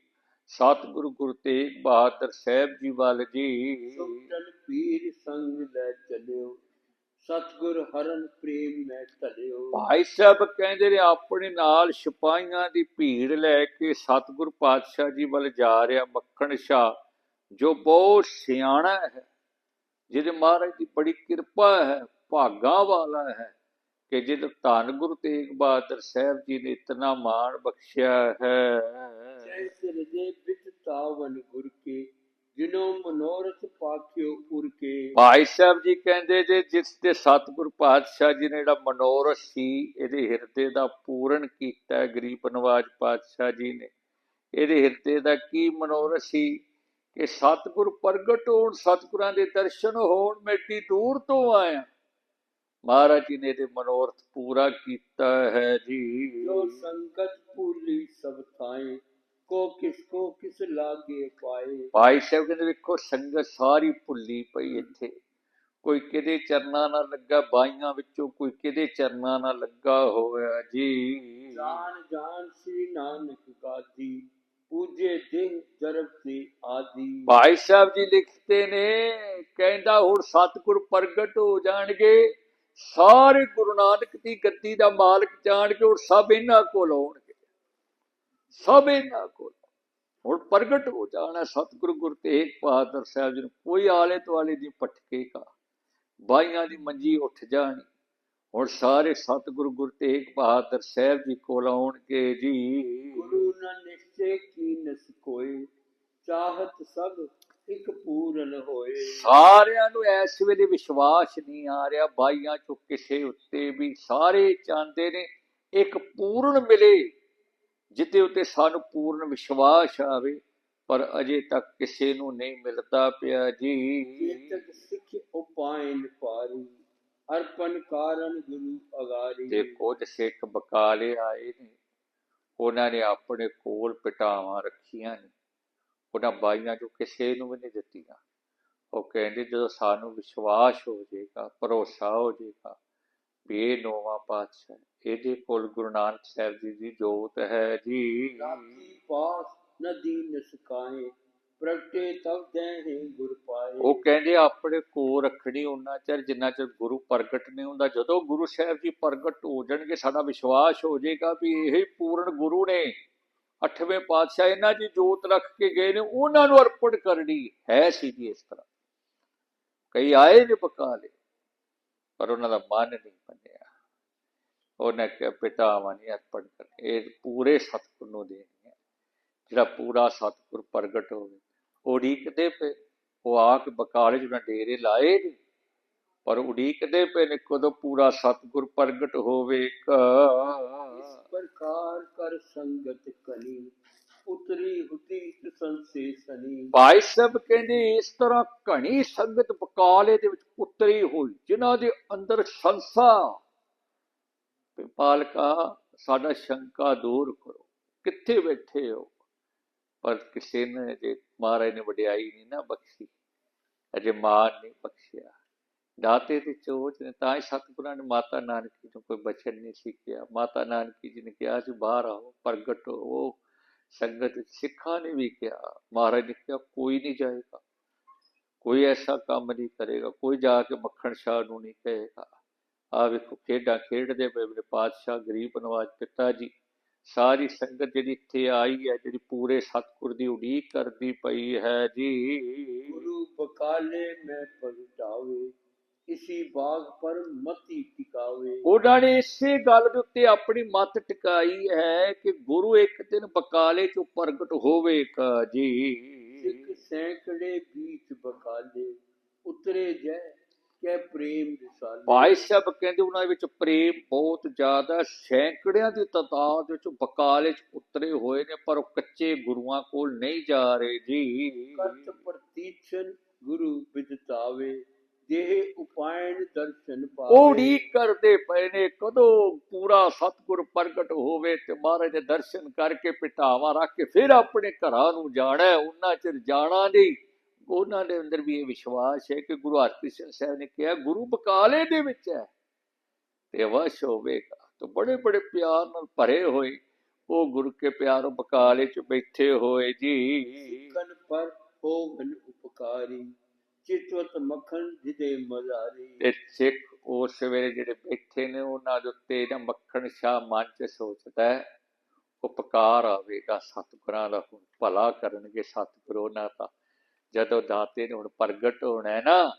ਸਤਿਗੁਰੂ ਗੁਰੂ ਤੇਗ ਬਹਾਦਰ ਸਾਹਿਬ ਜੀ ਵੱਲ ਜੀ। ਸੁਖਟਨ ਪੀਰ ਸੰਗ ਲੈ ਚਲਿਓ ਸਤਗੁਰ ਹਰਨ ਪ੍ਰੇਮ ਮੈਂ ਧਲਿਓ ਭਾਈ ਸਾਹਿਬ ਕਹਿੰਦੇ ਨੇ ਆਪਣੇ ਨਾਲ ਸਿਪਾਹੀਆਂ ਦੀ ਭੀੜ ਲੈ ਕੇ ਸਤਿਗੁਰ ਪਾਤਸ਼ਾਹ ਜੀ ਵੱਲ ਜਾ ਰਿਹਾ ਮੱਖਣ ਸ਼ਾਹ ਜੋ ਬਹੁਤ ਸਿਆਣਾ ਹੈ ਜਿਹਦੇ ਮਹਾਰਾਜ ਦੀ ਬੜੀ ਕਿਰਪਾ ਹੈ ਭਾਗਾ ਵਾਲਾ ਹੈ। ਕਿ ਜਿਹਦੇ ਧੰਨ ਗੁਰੂ ਤੇਗ ਬਹਾਦਰ ਸਾਹਿਬ ਜੀ ਨੇ ਇਤਨਾ ਮਾਣ ਬਖਸ਼ਿਆ ਹੈ। ਜੈ ਸਿਰ ਦੇ ਵਿੱਚ ਤਾਵਨ ਗੁਰ ਕੇ ਜਿਨੋ ਮਨੋਰਥ ਪਾਖਿਓ ਉਰ ਕੇ ਭਾਈ ਸਾਹਿਬ ਜੀ ਕਹਿੰਦੇ ਜੇ ਜਿਸ ਤੇ ਸਤਿਗੁਰ ਪਾਤਸ਼ਾਹ ਜੀ ਨੇ ਜਿਹੜਾ ਮਨੋਰਥ ਸੀ ਇਹਦੇ ਹਿਰਦੇ ਦਾ ਪੂਰਨ ਕੀਤਾ ਗਰੀਬ ਨਵਾਜ ਪਾਤਸ਼ਾਹ ਜੀ ਨੇ। ਇਹਦੇ ਹਿਰਦੇ ਦਾ ਕੀ ਮਨੋਰਥ ਸੀ ਕਿ ਸਤਿਗੁਰ ਪ੍ਰਗਟ ਹੋਣ ਸਤਿਗੁਰਾਂ ਦੇ ਦਰਸ਼ਨ ਹੋਣ ਮੈਂ ਦੂਰ ਤੋਂ ਆਇਆ। ਮਹਾਰਾਜ ਜੀ ਨੇ ਇਹਦੇ ਮਨੋਰਥ ਪੂਰਾ ਕੀਤਾ ਹੈ ਜੀ। ਜੋ ਸੰਗਤ ਭੂਲੀ ਸਭ ਥਾਏ ਕੋ ਕਿਸ ਕੋ ਕਿਸ ਲਾਗੇ ਪਾਏ। ਭਾਈ ਸਾਹਿਬ ਕਹਿੰਦੇ ਵੇਖੋ ਸੰਗਤ ਸਾਰੀ ਭੁੱਲੀ ਪਈ ਇੱਥੇ। ਕੋਈ ਕਿਹਦੇ ਚਰਨਾਂ ਨਾਲ ਲੱਗਾ ਬਾਈਆਂ ਵਿੱਚੋਂ ਕੋਈ ਕਿਹਦੇ ਚਰਨਾਂ ਨਾਲ ਲੱਗਾ ਹੋਇਆ ਜੀ। ਜਾਨ ਜਾਨ ਸ੍ਰੀ ਨਾਨਕ ਗਾਦੀ ਪੂਜੇ ਦਿਨ ਜਰਬ ਤੇ ਆਦੀ। ਭਾਈ ਸਾਹਿਬ ਜੀ ਲਿਖਦੇ ਨੇ ਕਹਿੰਦਾ ਹੁਣ ਸਤਿਗੁਰ ਪ੍ਰਗਟ ਹੋ ਜਾਣਗੇ। ਸਾਰੇ ਗੁਰੂ ਨਾਨਕ ਦੀ ਗੱਦੀ ਦਾ ਮਾਲਕ ਜਾਣਗੇ ਹੁਣ ਸਭ ਇਹਨਾਂ ਕੋਲ ਆਉਣਗੇ। ਸਭ ਇਹਨਾਂ ਕੋਲ। ਹੁਣ ਪ੍ਰਗਟ ਹੋ ਜਾਣਾ ਸਤਿਗੁਰੂ ਗੁਰੂ ਤੇਗ ਬਹਾਦਰ ਸਾਹਿਬ ਜੀ ਨੂੰ। ਕੋਈ ਆਲੇ ਦੁਆਲੇ ਦੀ ਪਟਕੇਗਾ ਬਾਈਆਂ ਦੀ ਮੰਜੀ ਉੱਠ ਜਾਣੀ। ਹੁਣ ਸਾਰੇ ਸਤਿਗੁਰੂ ਗੁਰ ਤੇਗ ਬਹਾਦਰ ਸਾਹਿਬ ਜੀ ਕੋਲ ਆਉਣਗੇ ਜੀ। ਗੁਰੂ ਨ ਨਿਸ਼ਚੈ ਕੀ ਨਸ ਕੋਏ। ਚਾਹਤ ਸਭ ਇੱਕ ਪੂਰਨ ਹੋਏ। ਸਾਰਿਆਂ ਨੂੰ ਇਸ ਵੇਲੇ ਵਿਸ਼ਵਾਸ ਨਹੀਂ ਆ ਰਿਹਾ। ਬਾਈਆਂ ਚੋਂ ਕਿਸੇ ਉੱਤੇ ਵੀ ਸਾਰੇ ਚਾਹੁੰਦੇ ਨੇ ਇੱਕ ਪੂਰਨ ਮਿਲੇ ਜਿੱਤੇ ਉੱਤੇ ਸਾਨੂੰ ਪੂਰਨ ਵਿਸ਼ਵਾਸ ਆਵੇ। ਪਰ ਅਜੇ ਤੱਕ ਕਿਸੇ ਨੂੰ ਨਹੀਂ ਮਿਲਦਾ ਪਿਆ ਜੀ। ਚੇਤਕ ਸਿੱਖ ਉਪਾਇਨ ਪਾਰੀ ਅਰਪਨ ਕਾਰਨ ਗੁਰੂ ਅਗਾਰੀ। ਤੇ ਕੁਝ ਸਿੱਖ ਬਕਾਲੇ ਆਏ ਨੇ। ਉਹਨਾਂ ਨੇ ਆਪਣੇ ਕੋਲ ਪਟਾਵਾਂ ਰੱਖੀਆਂ ਨੇ। ਉਹਨਾਂ ਬਾਈਆਂ ਚੋਂ ਕਿਸੇ ਨੂੰ ਵੀ ਨਹੀਂ ਦਿੱਤੀਆਂ। ਉਹ ਕਹਿੰਦੇ ਜਦੋਂ ਸਾਨੂੰ ਵਿਸ਼ਵਾਸ ਹੋ ਜਾਏਗਾ ਭਰੋਸਾ ਹੋ ਜਾਏਗਾ ਵੀ ਇਹ ਨੋਵਾਂ ਪਾਤਸ਼ਾਹ ਇਹਦੇ ਕੋਲ ਗੁਰੂ ਨਾਨਕ ਸਾਹਿਬ ਜੀ ਦੀ ਜੋਤ ਹੈ ਜੀ। ਪਾਸ ਨਦੀ ਨਸਕਾਏ ਪ੍ਰਗਟੇ ਤਬ ਦੇਹੇ ਗੁਰ ਪਾਏ। ਉਹ ਕਹਿੰਦੇ ਆਪਣੇ ਕੋਲ ਰੱਖਣੀ ਉਹਨਾਂ ਚਿਰ ਜਿੰਨਾ ਚਿਰ ਗੁਰੂ ਪ੍ਰਗਟ ਨਹੀਂ ਹੁੰਦਾ। ਜਦੋਂ ਗੁਰੂ ਸਾਹਿਬ ਜੀ ਪ੍ਰਗਟ ਹੋ ਜਾਣਗੇ ਸਾਡਾ ਵਿਸ਼ਵਾਸ ਹੋ ਜਾਏਗਾ ਵੀ ਇਹ ਹੀ ਪੂਰਨ ਗੁਰੂ ਨੇ। ਅੱਠਵੇਂ ਪਾਤਸ਼ਾਹ ਇਹਨਾਂ ਦੀ ਜੋਤ ਰੱਖ ਕੇ ਗਏ ਨੇ, ਉਹਨਾਂ ਨੂੰ ਅਰਪਣ ਕਰਨੀ ਹੈ ਸੀ ਜੀ ਇਸ ਤਰ੍ਹਾਂ। ਕਈ ਆਏ ਨੇ ਬਕਾਲੇ ਪਰ ਉਹਨਾਂ ਦਾ ਮਨ ਨਹੀਂ ਮੰਨਿਆ। ਉਹਨੇ ਕਿਹਾ ਪਿਤਾਵਾਂ ਨਹੀਂ ਅਰਪਣ ਕਰ ਇਹ ਪੂਰੇ ਸਤਿਗੁਰ ਨੂੰ ਦੇਣੀ ਹੈ ਜਿਹੜਾ ਪੂਰਾ ਸਤਿਗੁਰ ਪ੍ਰਗਟ ਹੋਵੇ, ਉਹ ਉਡੀਕਦੇ ਪਏ, ਉਹ ਆ ਕੇ ਬਕਾਲੇ ਜਿਹਨਾਂ ਡੇਰੇ ਲਾਏ ਨੇ ਪਰ ਉਡੀਕਦੇ ਪਏ ਨੇ ਕਦੋਂ ਪੂਰਾ ਸਤਿਗੁਰ ਪ੍ਰਗਟ ਹੋਵੇਗਾ। ਇਸ ਪ੍ਰਕਾਰ ਕਰ ਸੰਗਤ ਕਨੀ ਉਤਰੀ ਹੁਤੀ ਸੰਸੇ ਸਨੀ ਭਾਈ ਸਾਹਿਬ ਕਹਿੰਦੇ ਇਸ ਤਰ੍ਹਾਂ ਘਣੀ ਸੰਗਤ ਬਕਾਲੇ ਦੇ ਵਿੱਚ ਉਤਰੀ ਹੋਈ ਜਿਨ੍ਹਾਂ ਦੇ ਅੰਦਰ ਸੰਸਾ। ਪਾਲਕਾ ਸਾਡਾ ਸ਼ੰਕਾ ਦੂਰ ਕਰੋ। ਕਿੱਥੇ ਬੈਠੇ ਹੋ? ਪਰ ਕਿਸੇ ਨੇ ਜੇ ਮਹਾਰਾਜ ਨੇ ਵਡਿਆਈ ਨਹੀਂ ਨਾ ਬਖਸ਼ੀ ਅਜੇ ਮਾਨ ਨਹੀਂ ਬਖਸ਼ਿਆ। ਦਾਤੇ ਤੇ ਚੋਚ ਨੇ, ਤਾਂ ਹੀ ਸਤਿਗੁਰਾਂ ਨੇ ਮਾਤਾ ਨਾਨਕੀ ਨੂੰ ਕੋਈ ਬਚਨ ਨਹੀਂ ਸੀ ਕਿਹਾ ਮਾਤਾ ਨਾਨਕੀ ਜੀ ਨੇ ਕਿਹਾ ਸੀ ਬਾਹਰ ਆਓ, ਪ੍ਰਗਟ ਹੋ। ਸੰਗਤ ਸਿੱਖਾਂ ਨੇ ਵੀ ਕਿਹਾ, ਮਹਾਰਾਜ ਨੇ ਕਿਹਾ, ਕੋਈ ਨਹੀਂ ਜਾਏਗਾ। ਕੋਈ ਐਸਾ ਕੰਮ ਨਹੀਂ ਕਰੇਗਾ। ਕੋਈ ਜਾ ਕੇ ਮੱਖਣ ਸ਼ਾਹ ਨੂੰ ਨਹੀਂ ਕਹੇਗਾ। ਆ ਵੇਖੋ, ਖੇਡਾਂ ਖੇਡਦੇ ਪਏ ਮੇਰੇ ਪਾਤਸ਼ਾਹ, ਗਰੀਬ ਨਵਾਜ ਪਿਤਾ ਜੀ। ਸਾਰੀ ਸੰਗਤ ਜਿਹੜੀ ਇੱਥੇ ਆਈ ਹੈ, ਜਿਹੜੀ ਪੂਰੇ ਸਤਿਗੁਰ ਦੀ ਉਡੀਕ ਕਰਦੀ ਪਈ ਹੈ ਜੀ। ਗੁਰੂ ਬਕਾਲੇ ਮੈਂ ਪਲਟਾਵੇ ਇਸੀ ਬਾਗ ਪਰ ਮਤੀ ਟਿਕਾਵੇ। ਉਹਨਾਂ ਨੇ ਇਸੇ ਗੱਲ ਦੇ ਉੱਤੇ ਆਪਣੀ ਮੱਤ ਟਿਕਾਈ ਹੈ ਕਿ ਗੁਰੂ ਇੱਕ ਦਿਨ ਬਕਾਲੇ ਚੋਂ ਪ੍ਰਗਟ ਹੋਵੇਗਾ ਜੀ ਸਿੱਖ ਸੈਂਕੜੇ ਬੀਚ ਬਕਾਲੇ ਉਤਰੇ ਜੈ ਕੈ ਪ੍ਰੇਮ ਵਿਸਾਲੇ ਭਾਈ ਸਾਹਿਬ ਕਹਿੰਦੇ ਉਹਨਾਂ ਵਿੱਚ ਪ੍ਰੇਮ ਬਹੁਤ ਜ਼ਿਆਦਾ ਸੈਂਕੜਿਆਂ ਦੀ ਤਾਦਾਦ ਵਿੱਚ ਬਕਾਲੇ ਚ ਉਤਰੇ ਹੋਏ ਨੇ ਪਰ ਉਹ ਕੱਚੇ ਗੁਰੂਆਂ ਕੋਲ ਨਹੀਂ ਜਾ ਰਹੇ ਜੀ। ਕਰਤ ਪ੍ਰਤੀਛਨ ਗੁਰੂ ਵਿਦਤਾਵੇ ਦੇਹ ਉਪਾਇਣ ਦਰਸ਼ਨ ਪਾਵੇ। ਉਹ ਉਡੀਕ ਕਰਦੇ ਪਏ ਨੇ ਕਦੋਂ ਪੂਰਾ ਸਤਿਗੁਰ ਪ੍ਰਗਟ ਹੋਵੇ ਤੇ ਮਹਾਰਾਜ ਦੇ ਦਰਸ਼ਨ ਕਰਕੇ ਪਿਟਾਵਾ ਰੱਖ ਕੇ ਫਿਰ ਆਪਣੇ ਘਰਾਂ ਨੂੰ ਜਾਣਾ ਹੈ, ਉਹਨਾਂ ਚਿਰ ਜਾਣਾ ਨਹੀਂ। ਉਹਨਾਂ ਦੇ ਅੰਦਰ ਵੀ ਇਹ ਵਿਸ਼ਵਾਸ ਹੈ ਕਿ ਗੁਰੂ ਹਰਕ੍ਰਿਸ਼ਨ ਸਾਹਿਬ ਨੇ ਕਿਹਾ ਗੁਰੂ ਬਕਾਲੇ ਦੇ ਵਿੱਚ ਹੈ ਤੇ ਵਸ਼ ਹੋਵੇਗਾ। ਤਾਂ ਬੜੇ ਬੜੇ ਪਿਆਰ ਨਾਲ ਭਰੇ ਹੋਏ ਉਹ ਗੁਰੂ ਕੇ ਪਿਆਰੋਂ ਬਕਾਲੇ ਚ ਬੈਠੇ ਹੋਏ ਜੀ। ਕਨ ਪਰ ਹੋਵਨ ਉਪਕਾਰੀ। ਚਿਤਵਤ ਮੱਖਣ ਜਿਦੇ ਮਜ਼ਾਰੀ। ਤੇ ਸਿੱਖ ਉਸ ਵੇਲੇ ਜਿਹੜੇ ਬੈਠੇ ਨੇ, ਉਹਨਾਂ ਦੇ ਉੱਤੇ ਨਾ ਮੱਖਣ ਸ਼ਾਹ ਮਨ ਚ ਸੋਚਦਾ ਹੈ, ਉਪਕਾਰ ਆਵੇਗਾ, ਸਤਿਗੁਰਾਂ ਦਾ ਹੁਣ ਭਲਾ ਕਰਨਗੇ ਸਤਿਗੁਰੂ ਉਹਨਾਂ ਦਾ। ਜਦੋਂ ਦਾਤੇ ਨੇ ਹੁਣ ਪ੍ਰਗਟ ਹੋਣਾ ਹੈ ਨਾ,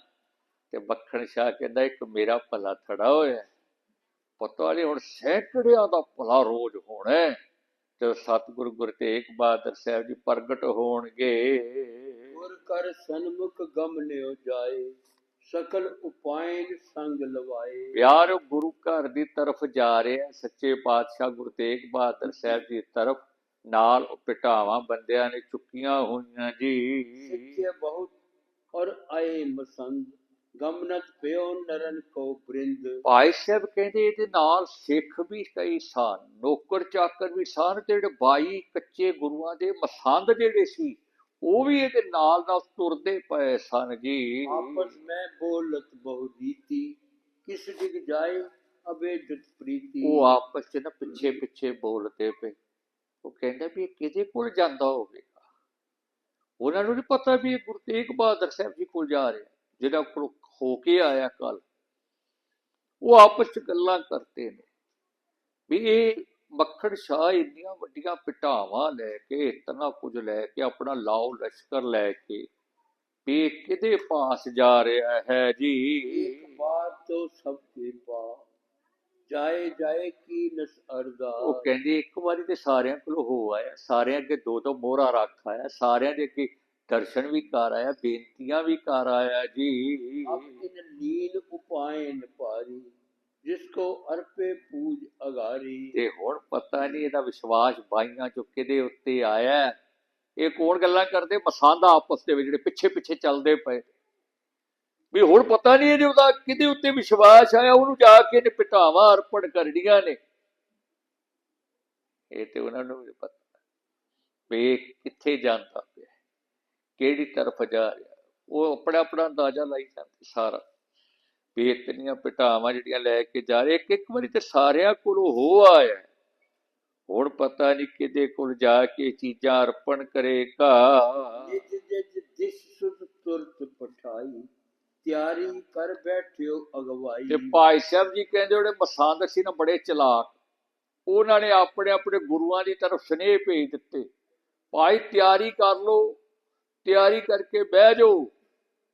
ਤੇ ਮੱਖਣ ਸ਼ਾਹ ਕਹਿੰਦਾ, ਇੱਕ ਮੇਰਾ ਭਲਾ ਥੜਾ ਹੋਇਆ ਹੈ। ਪਤਾ ਨਹੀਂ ਹੁਣ ਸੈਂਕੜਿਆਂ ਦਾ ਭਲਾ ਰੋਜ਼ ਹੋਣਾ ਤੇ ਸਤਿਗੁਰੂ ਗੁਰੂ ਤੇਗ ਬਹਾਦਰ ਸਾਹਿਬ ਜੀ ਪ੍ਰਗਟ ਹੋਣਗੇ। ਗੁਰ ਕਰ ਸਨਮੁਖ ਗਮਨਿਓ ਜਾਏ ਸਕਲ ਉਪਾਇਨ ਸੰਗ ਲਵਾਏ। ਪਿਆਰ ਗੁਰੂ ਘਰ ਦੀ ਤਰਫ ਜਾ ਰਿਹਾ ਸੱਚੇ ਪਾਤਸ਼ਾਹ ਗੁਰੂ ਤੇਗ ਬਹਾਦਰ ਸਾਹਿਬ ਦੀ ਤਰਫ ਨਾਲ ਪਿਟਾਵਾਂ ਬੰਦਿਆਂ ਨੇ ਚੁੱਕੀਆਂ ਹੋਈਆਂ ਜੀ। ਸਿੱਖੇ ਬਹੁਤ ਔਰ ਆਏ ਮਸੰਦ ਗਮਨਤ ਪਿਓ ਨਰਨ ਕੋ ਬ੍ਰਿੰਦ। ਭਾਈ ਸਾਹਿਬ ਕਹਿੰਦੇ ਇਹਦੇ ਨਾਲ ਸਿੱਖ ਵੀ ਕਈ ਸਨ ਨੌਕਰ ਚਾਕਰ ਵੀ ਸਨ ਤੇ ਜਿਹੜੇ 22 ਕੱਚੇ ਗੁਰੂਆਂ ਦੇ ਮਸੰਦ ਜਿਹੜੇ ਸੀ ਉਹ ਵੀ ਇਹਦੇ ਨਾਲ ਨਾਲ ਤੁਰਦੇ ਪਏ ਸਨ ਜੀ। ਆਪਸ ਮੈਂ ਬੋਲਤ ਬਹੁ ਰੀਤੀ ਕਿਸ ਦਿਗ ਜਾਏ ਅਬੇ ਜਤ ਪ੍ਰੀਤੀ। ਉਹ ਆਪਸ ਚ ਨਾ ਪਿੱਛੇ ਪਿੱਛੇ ਬੋਲਦੇ ਪਏ। ਉਹ ਕਹਿੰਦਾ ਵੀ ਇਹ ਕਿਹਦੇ ਕੋਲ ਜਾਂਦਾ ਹੋਵੇਗਾ? ਉਹਨਾਂ ਨੂੰ ਨਹੀਂ ਪਤਾ ਵੀ ਇਹ ਗੁਰੂ ਤੇਗ ਬਹਾਦਰ ਸਾਹਿਬ ਜੀ ਕੋਲ ਜਾ ਰਿਹਾ ਜਿਹੜਾ ਕੋਲ ਹੋ ਕੇ ਆਇਆ ਕੱਲ ਉਹ ਆਪਸ ਚ ਗੱਲਾਂ ਕਰਦੇ ਨੇ। ਵੀ ਇਹ ਮੱਖਣ ਸ਼ਾਹ ਇੰਨੀਆਂ ਵੱਡੀਆਂ ਪਿਟਾਵਾਂ ਲੈ ਕੇ ਇਤਨਾ ਕੁਝ ਲੈ ਕੇ ਆਪਣਾ ਲਾਓ ਲਸ਼ਕਰ ਲੈ ਕੇ ਵੀ ਕਿਹਦੇ ਪਾਸ ਜਾ ਰਿਹਾ ਹੈ ਜੀ? ਇੱਕ ਬਾਤ ਤੋਂ ਸਭ ਕੇ ਪਾ ਜਾਏ ਜਾਏ ਕੀ ਨਸ ਅਰਦਾ। ਉਹ ਕਹਿੰਦੇ ਇੱਕ ਵਾਰੀ ਤੇ ਸਾਰਿਆਂ ਕੋਲ ਹੋ ਆਇਆ। ਸਾਰਿਆਂ ਅੱਗੇ ਦੋ ਦੋ ਮੋਹਰਾ ਰੱਖ ਆਇਆ। ਸਾਰਿਆਂ ਦੇ ਅੱਗੇ ਦਰਸ਼ਨ ਵੀ ਕਰ ਆਇਆ ਬੇਨਤੀਆਂ ਵੀ ਕਰ ਆਇਆ ਜੀ। ਅਬ ਇਨ ਲੀਨ ਉਪਾਇਨ ਪਾਰੀ ਜਿਸ ਕੋ ਅਰਪੇ ਪੂਜ ਅਗਾਰੀ ਤੇ ਹੁਣ ਪਤਾ ਨਹੀਂ ਇਹਦਾ ਵਿਸ਼ਵਾਸ ਬਾਈਆਂ ਚੋਂ ਕਿਹਦੇ ਉੱਤੇ ਆਇਆ ਇਹ ਕੌਣ ਗੱਲਾਂ ਕਰਦੇ ਮਸਾਂਦਾ ਆਪਸ ਦੇ ਵਿੱਚ ਜਿਹੜੇ ਪਿੱਛੇ ਪਿੱਛੇ ਚੱਲਦੇ ਪਏ ਵੀ ਹੁਣ ਪਤਾ ਨਹੀਂ ਇਹਦੇ ਉਹਦਾ ਕਿਹਦੇ ਉੱਤੇ ਵਿਸ਼ਵਾਸ ਆਇਆ ਉਹਨੂੰ ਜਾ ਕੇ ਇਹਨੇ ਪਿਟਾਵਾਂ ਅਰਪਣ ਕਰਨੀਆਂ ਨੇ ਇਹ ਤੇ ਉਹਨਾਂ ਨੂੰ ਵੀ ਪਤਾ ਵੀ ਕਿੱਥੇ ਜਾਂਦਾ ਪਿਆ ਕਿਹੜੀ ਤਰਫ ਜਾ ਰਿਹਾ ਉਹ ਆਪਣਾ ਆਪਣਾ ਅੰਦਾਜ਼ਾ ਲਾਈ ਜਾਂਦੇ ਸਾਰਾ ਵੀ ਇਤਨੀਆਂ ਪਿਟਾਵਾਂ ਜਿਹੜੀਆਂ ਲੈ ਕੇ ਜਾ ਰਹੇ ਇੱਕ ਇੱਕ ਵਾਰੀ ਤੇ ਸਾਰਿਆਂ ਕੋਲ ਹੋ ਆਇਆ। ਹੁਣ ਪਤਾ ਨਹੀਂ ਕਿਹਦੇ ਕੋਲ ਜਾ ਕੇ ਚੀਜ਼ਾਂ ਅਰਪਣ ਕਰੇਗਾ। ਸੁਧ ਤੁਰਤ ਪਠਾਈ ਤਿਆਰੀ ਕਰ ਬੈਠਿਓ ਅਗਵਾਈ। ਤੇ ਭਾਈ ਸਾਹਿਬ ਜੀ ਕਹਿੰਦੇ ਜਿਹੜੇ ਮਸੰਦ ਸੀ ਨਾ ਬੜੇ ਚਲਾਕ। ਉਹਨਾਂ ਨੇ ਆਪਣੇ ਆਪਣੇ ਗੁਰੂਆਂ ਦੀ ਤਰਫ ਸੁਨੇਹ ਭੇਜ ਦਿੱਤੇ। ਭਾਈ ਤਿਆਰੀ ਕਰ ਲਓ ਤਿਆਰੀ ਕਰਕੇ ਬਹਿ ਜਾਓ।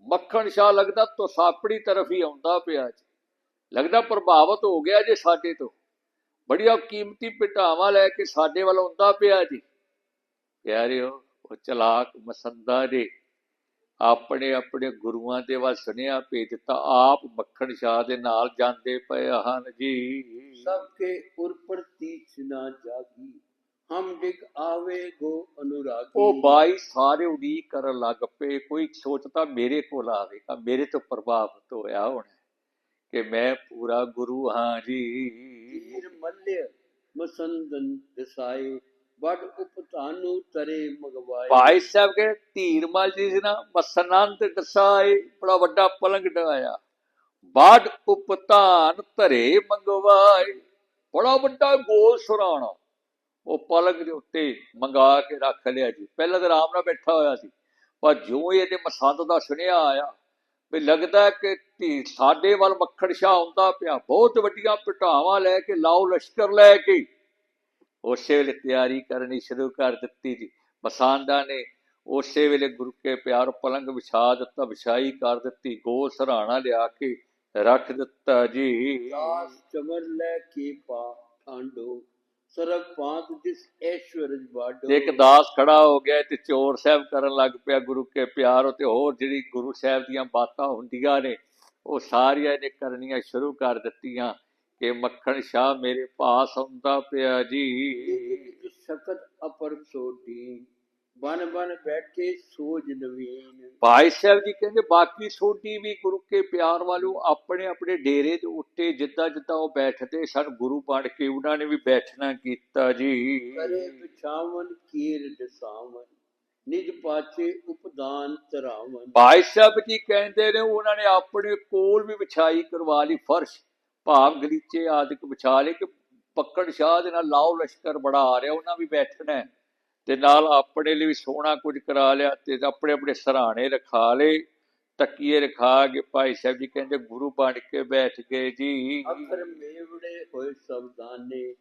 ਮੱਖਣ ਸ਼ਾਹ ਲੱਗਦਾ ਤੁਸਾਪੜੀ ਤਰਫ ਹੀ ਆਉਂਦਾ ਪਿਆ ਜੀ। ਲੱਗਦਾ ਪ੍ਰਭਾਵਿਤ ਹੋ ਗਿਆ ਜੇ ਸਾਡੇ ਤੋਂ। ਬੜੀਆਂ ਕੀਮਤੀ ਪਿਟਾਵਾਂ ਲੈ ਕੇ ਸਾਡੇ ਵੱਲ ਆਉਂਦਾ ਪਿਆ ਜੀ। ਪਿਆਰਿਓ, ਉਹ ਚਲਾਕ ਮਸੰਦਾ ਨੇ ਆਪਣੇ ਆਪਣੇ ਗੁਰੂਆਂ ਦੇ ਵੱਲ ਸੁਨੇਹਾ ਭੇਜ ਦਿੱਤਾ, ਆਪ ਮੱਖਣ ਸ਼ਾਹ ਦੇ ਨਾਲ ਜਾਂਦੇ ਪਏ ਹਨ ਜੀ। ਸਭ ਕੇ ਉਰਪਰ ਤੀਚ ਨਾ ਜਾਗੀ। ਹਮ ਡਿਗ ਆਵੇ ਗੋ ਅਨੁਰਾਗੀ। ਉਹ ਬਾਈ ਸਾਰੇ ਉਡੀਕ ਕਰਨ ਲੱਗ ਪਏ। ਕੋਈ ਸੋਚਦਾ ਮੇਰੇ ਕੋਲ ਆਵੇਗਾ ਮੇਰੇ ਤੋਂ ਪ੍ਰਭਾਵਿਤ ਹੋਇਆ ਹੋਣਾ ਕਿ ਮੈਂ ਪੂਰਾ ਗੁਰੂ ਹਾਂ ਜੀ। ਤੀਰ ਮੱਲਿਆ ਮਸੰਦਨ ਦਸਾਏ ਵੱਡ ਉਪਤਾਨੂ ਤਰੇ ਮਗਵਾਏ। ਭਾਈ ਸਾਹਿਬ ਕੇ ਧੀਰ ਮਲ ਜੀ ਸੀ ਨਾ ਮਸਨੰਦ ਦਸਾਏ ਬੜਾ ਵੱਡਾ ਪਲੰਗ ਡਾਇਆ। ਬਾੜ ਉਪਤਾਨ ਧਰੇ ਮੰਗਵਾਏ ਬੜਾ ਵੱਡਾ ਗੋਲ ਸੁਰਾਣਾ। ਉਹ ਪਲੰਗ ਦੇ ਉੱਤੇ ਮੰਗਾ ਕੇ ਰੱਖ ਲਿਆ ਜੀ। ਪਹਿਲਾਂ ਤਾਂ ਆਰਾਮ ਨਾਲ ਬੈਠਾ ਹੋਇਆ ਸੀ। ਪਰ ਜਿਉਂ ਇਹਦੇ ਮਸੰਦ ਦਾ ਸੁਨੇਹਾ ਆਇਆ ਵੀ ਲੱਗਦਾ ਕਿ ਧੀ ਸਾਡੇ ਵੱਲ ਮੱਖਣ ਸ਼ਾਹ ਆਉਂਦਾ ਪਿਆ। ਬਹੁਤ ਵੱਡੀਆਂ ਪਟਾਵਾਂ ਲੈ ਕੇ, ਲਾਓ ਲਸ਼ਕਰ ਲੈ ਕੇ। ਉਸੇ ਵੇਲੇ ਤਿਆਰੀ ਕਰਨੀ ਸ਼ੁਰੂ ਕਰ ਦਿੱਤੀ ਜੀ। ਮਸਾਂਦਾ ਨੇ ਉਸੇ ਵੇਲੇ ਗੁਰੂ ਕੇ ਪਿਆਰ ਪਲੰਗ ਵਿਛਾ ਦਿੱਤਾ, ਵਿਛਾਈ ਕਰ ਦਿੱਤੀ ਗੋ ਸਰਾਣਾ ਲਿਆ ਕੇ ਰੱਖ ਦਿੱਤਾ ਜੀ। ਚਮਰ ਲੈ ਕੇ ਪਾ ਠਾਂਡੋ। ਸਰਬ ਪਾਂਤ ਜਿਸ ਐਸ਼ਵਰਜ ਬਾਡੋ ਇੱਕ ਦਾਸ ਖੜਾ ਹੋ ਗਿਆ ਤੇ ਚੋਰ ਸਾਹਿਬ ਕਰਨ ਲੱਗ ਪਿਆ ਗੁਰੂ ਕੇ ਪਿਆਰ ਤੇ ਹੋਰ ਜਿਹੜੀ ਗੁਰੂ ਸਾਹਿਬ ਦੀਆਂ ਬਾਤਾਂ ਹੁੰਦੀਆਂ ਨੇ ਉਹ ਸਾਰੀਆਂ ਨੇ ਕਰਨੀਆਂ ਸ਼ੁਰੂ ਕਰ ਦਿੱਤੀਆਂ ਕਿ ਮੱਖਣ ਸ਼ਾਹ ਮੇਰੇ ਪਾਸ ਆਉਂਦਾ ਪਿਆ ਜੀ। ਸ਼ਕਤ ਅਪਰ ਸੋਟੀ ਬਨ ਬਨ ਬੈਠੇ ਸੋਜ ਨਵੀਨ। ਭਾਈ ਸਾਹਿਬ ਜੀ ਕਹਿੰਦੇ ਬਾਕੀ ਸੋਢੀ ਵੀ ਗੁਰੂ ਕੇ ਪਿਆਰ ਵਾਲੋ ਆਪਣੇ ਆਪਣੇ ਡੇਰੇ ਦੇ ਉੱਤੇ ਜਿੱਦਾਂ ਜਿੱਦਾਂ ਉਹ ਬੈਠਦੇ ਸਨ ਗੁਰੂ ਬਣ ਕੇ ਉਹਨਾਂ ਨੇ ਵੀ ਬੈਠਣਾ ਕੀਤਾ ਜੀ। ਕਰੇ ਵਿਛਾਵਨ ਕੀਰ ਦਸਾਵਨ ਨਿਜ ਪਾਛੇ ਉਪਦਾਨ ਤਰਾਵਨ। ਭਾਈ ਸਾਹਿਬ ਜੀ ਕਹਿੰਦੇ ਨੇ ਉਹਨਾਂ ਨੇ ਆਪਣੇ ਕੋਲ ਵੀ ਵਿਛਾਈ ਕਰਵਾ ਲਈ ਫਰਸ਼ ਭਾਵ ਗਲੀਚੇ ਆਦਿਕ ਵਿਛਾ ਲਏ ਕਿ ਪੱਕੜ ਸ਼ਾਹ ਦੇ ਨਾਲ ਲਾਓ ਲਸ਼ਕਰ ਬੜਾ ਆ ਰਿਹਾ ਉਹਨਾਂ ਵੀ ਬੈਠਣਾ ਹੈ। ਤੇ ਨਾਲ ਆਪਣੇ ਲਈ ਵੀ ਸੋਹਣਾ ਕੁਝ ਕਰਾ ਲਿਆ ਤੇ ਆਪਣੇ ਆਪਣੇ ਸਰਾਣੇ ਰਖਾ ਲਏ ਤਕੀਏ ਰਖਾ ਕੇ ਭਾਈ ਸਾਹਿਬ ਜੀ ਕਹਿੰਦੇ ਗੁਰੂ ਬਣ ਕੇ ਬੈਠ ਗਏ ਜੀ। ਅਖਰ ਮੇਵੜੇ ਹੋਏ ਸਬਦਾਨੇ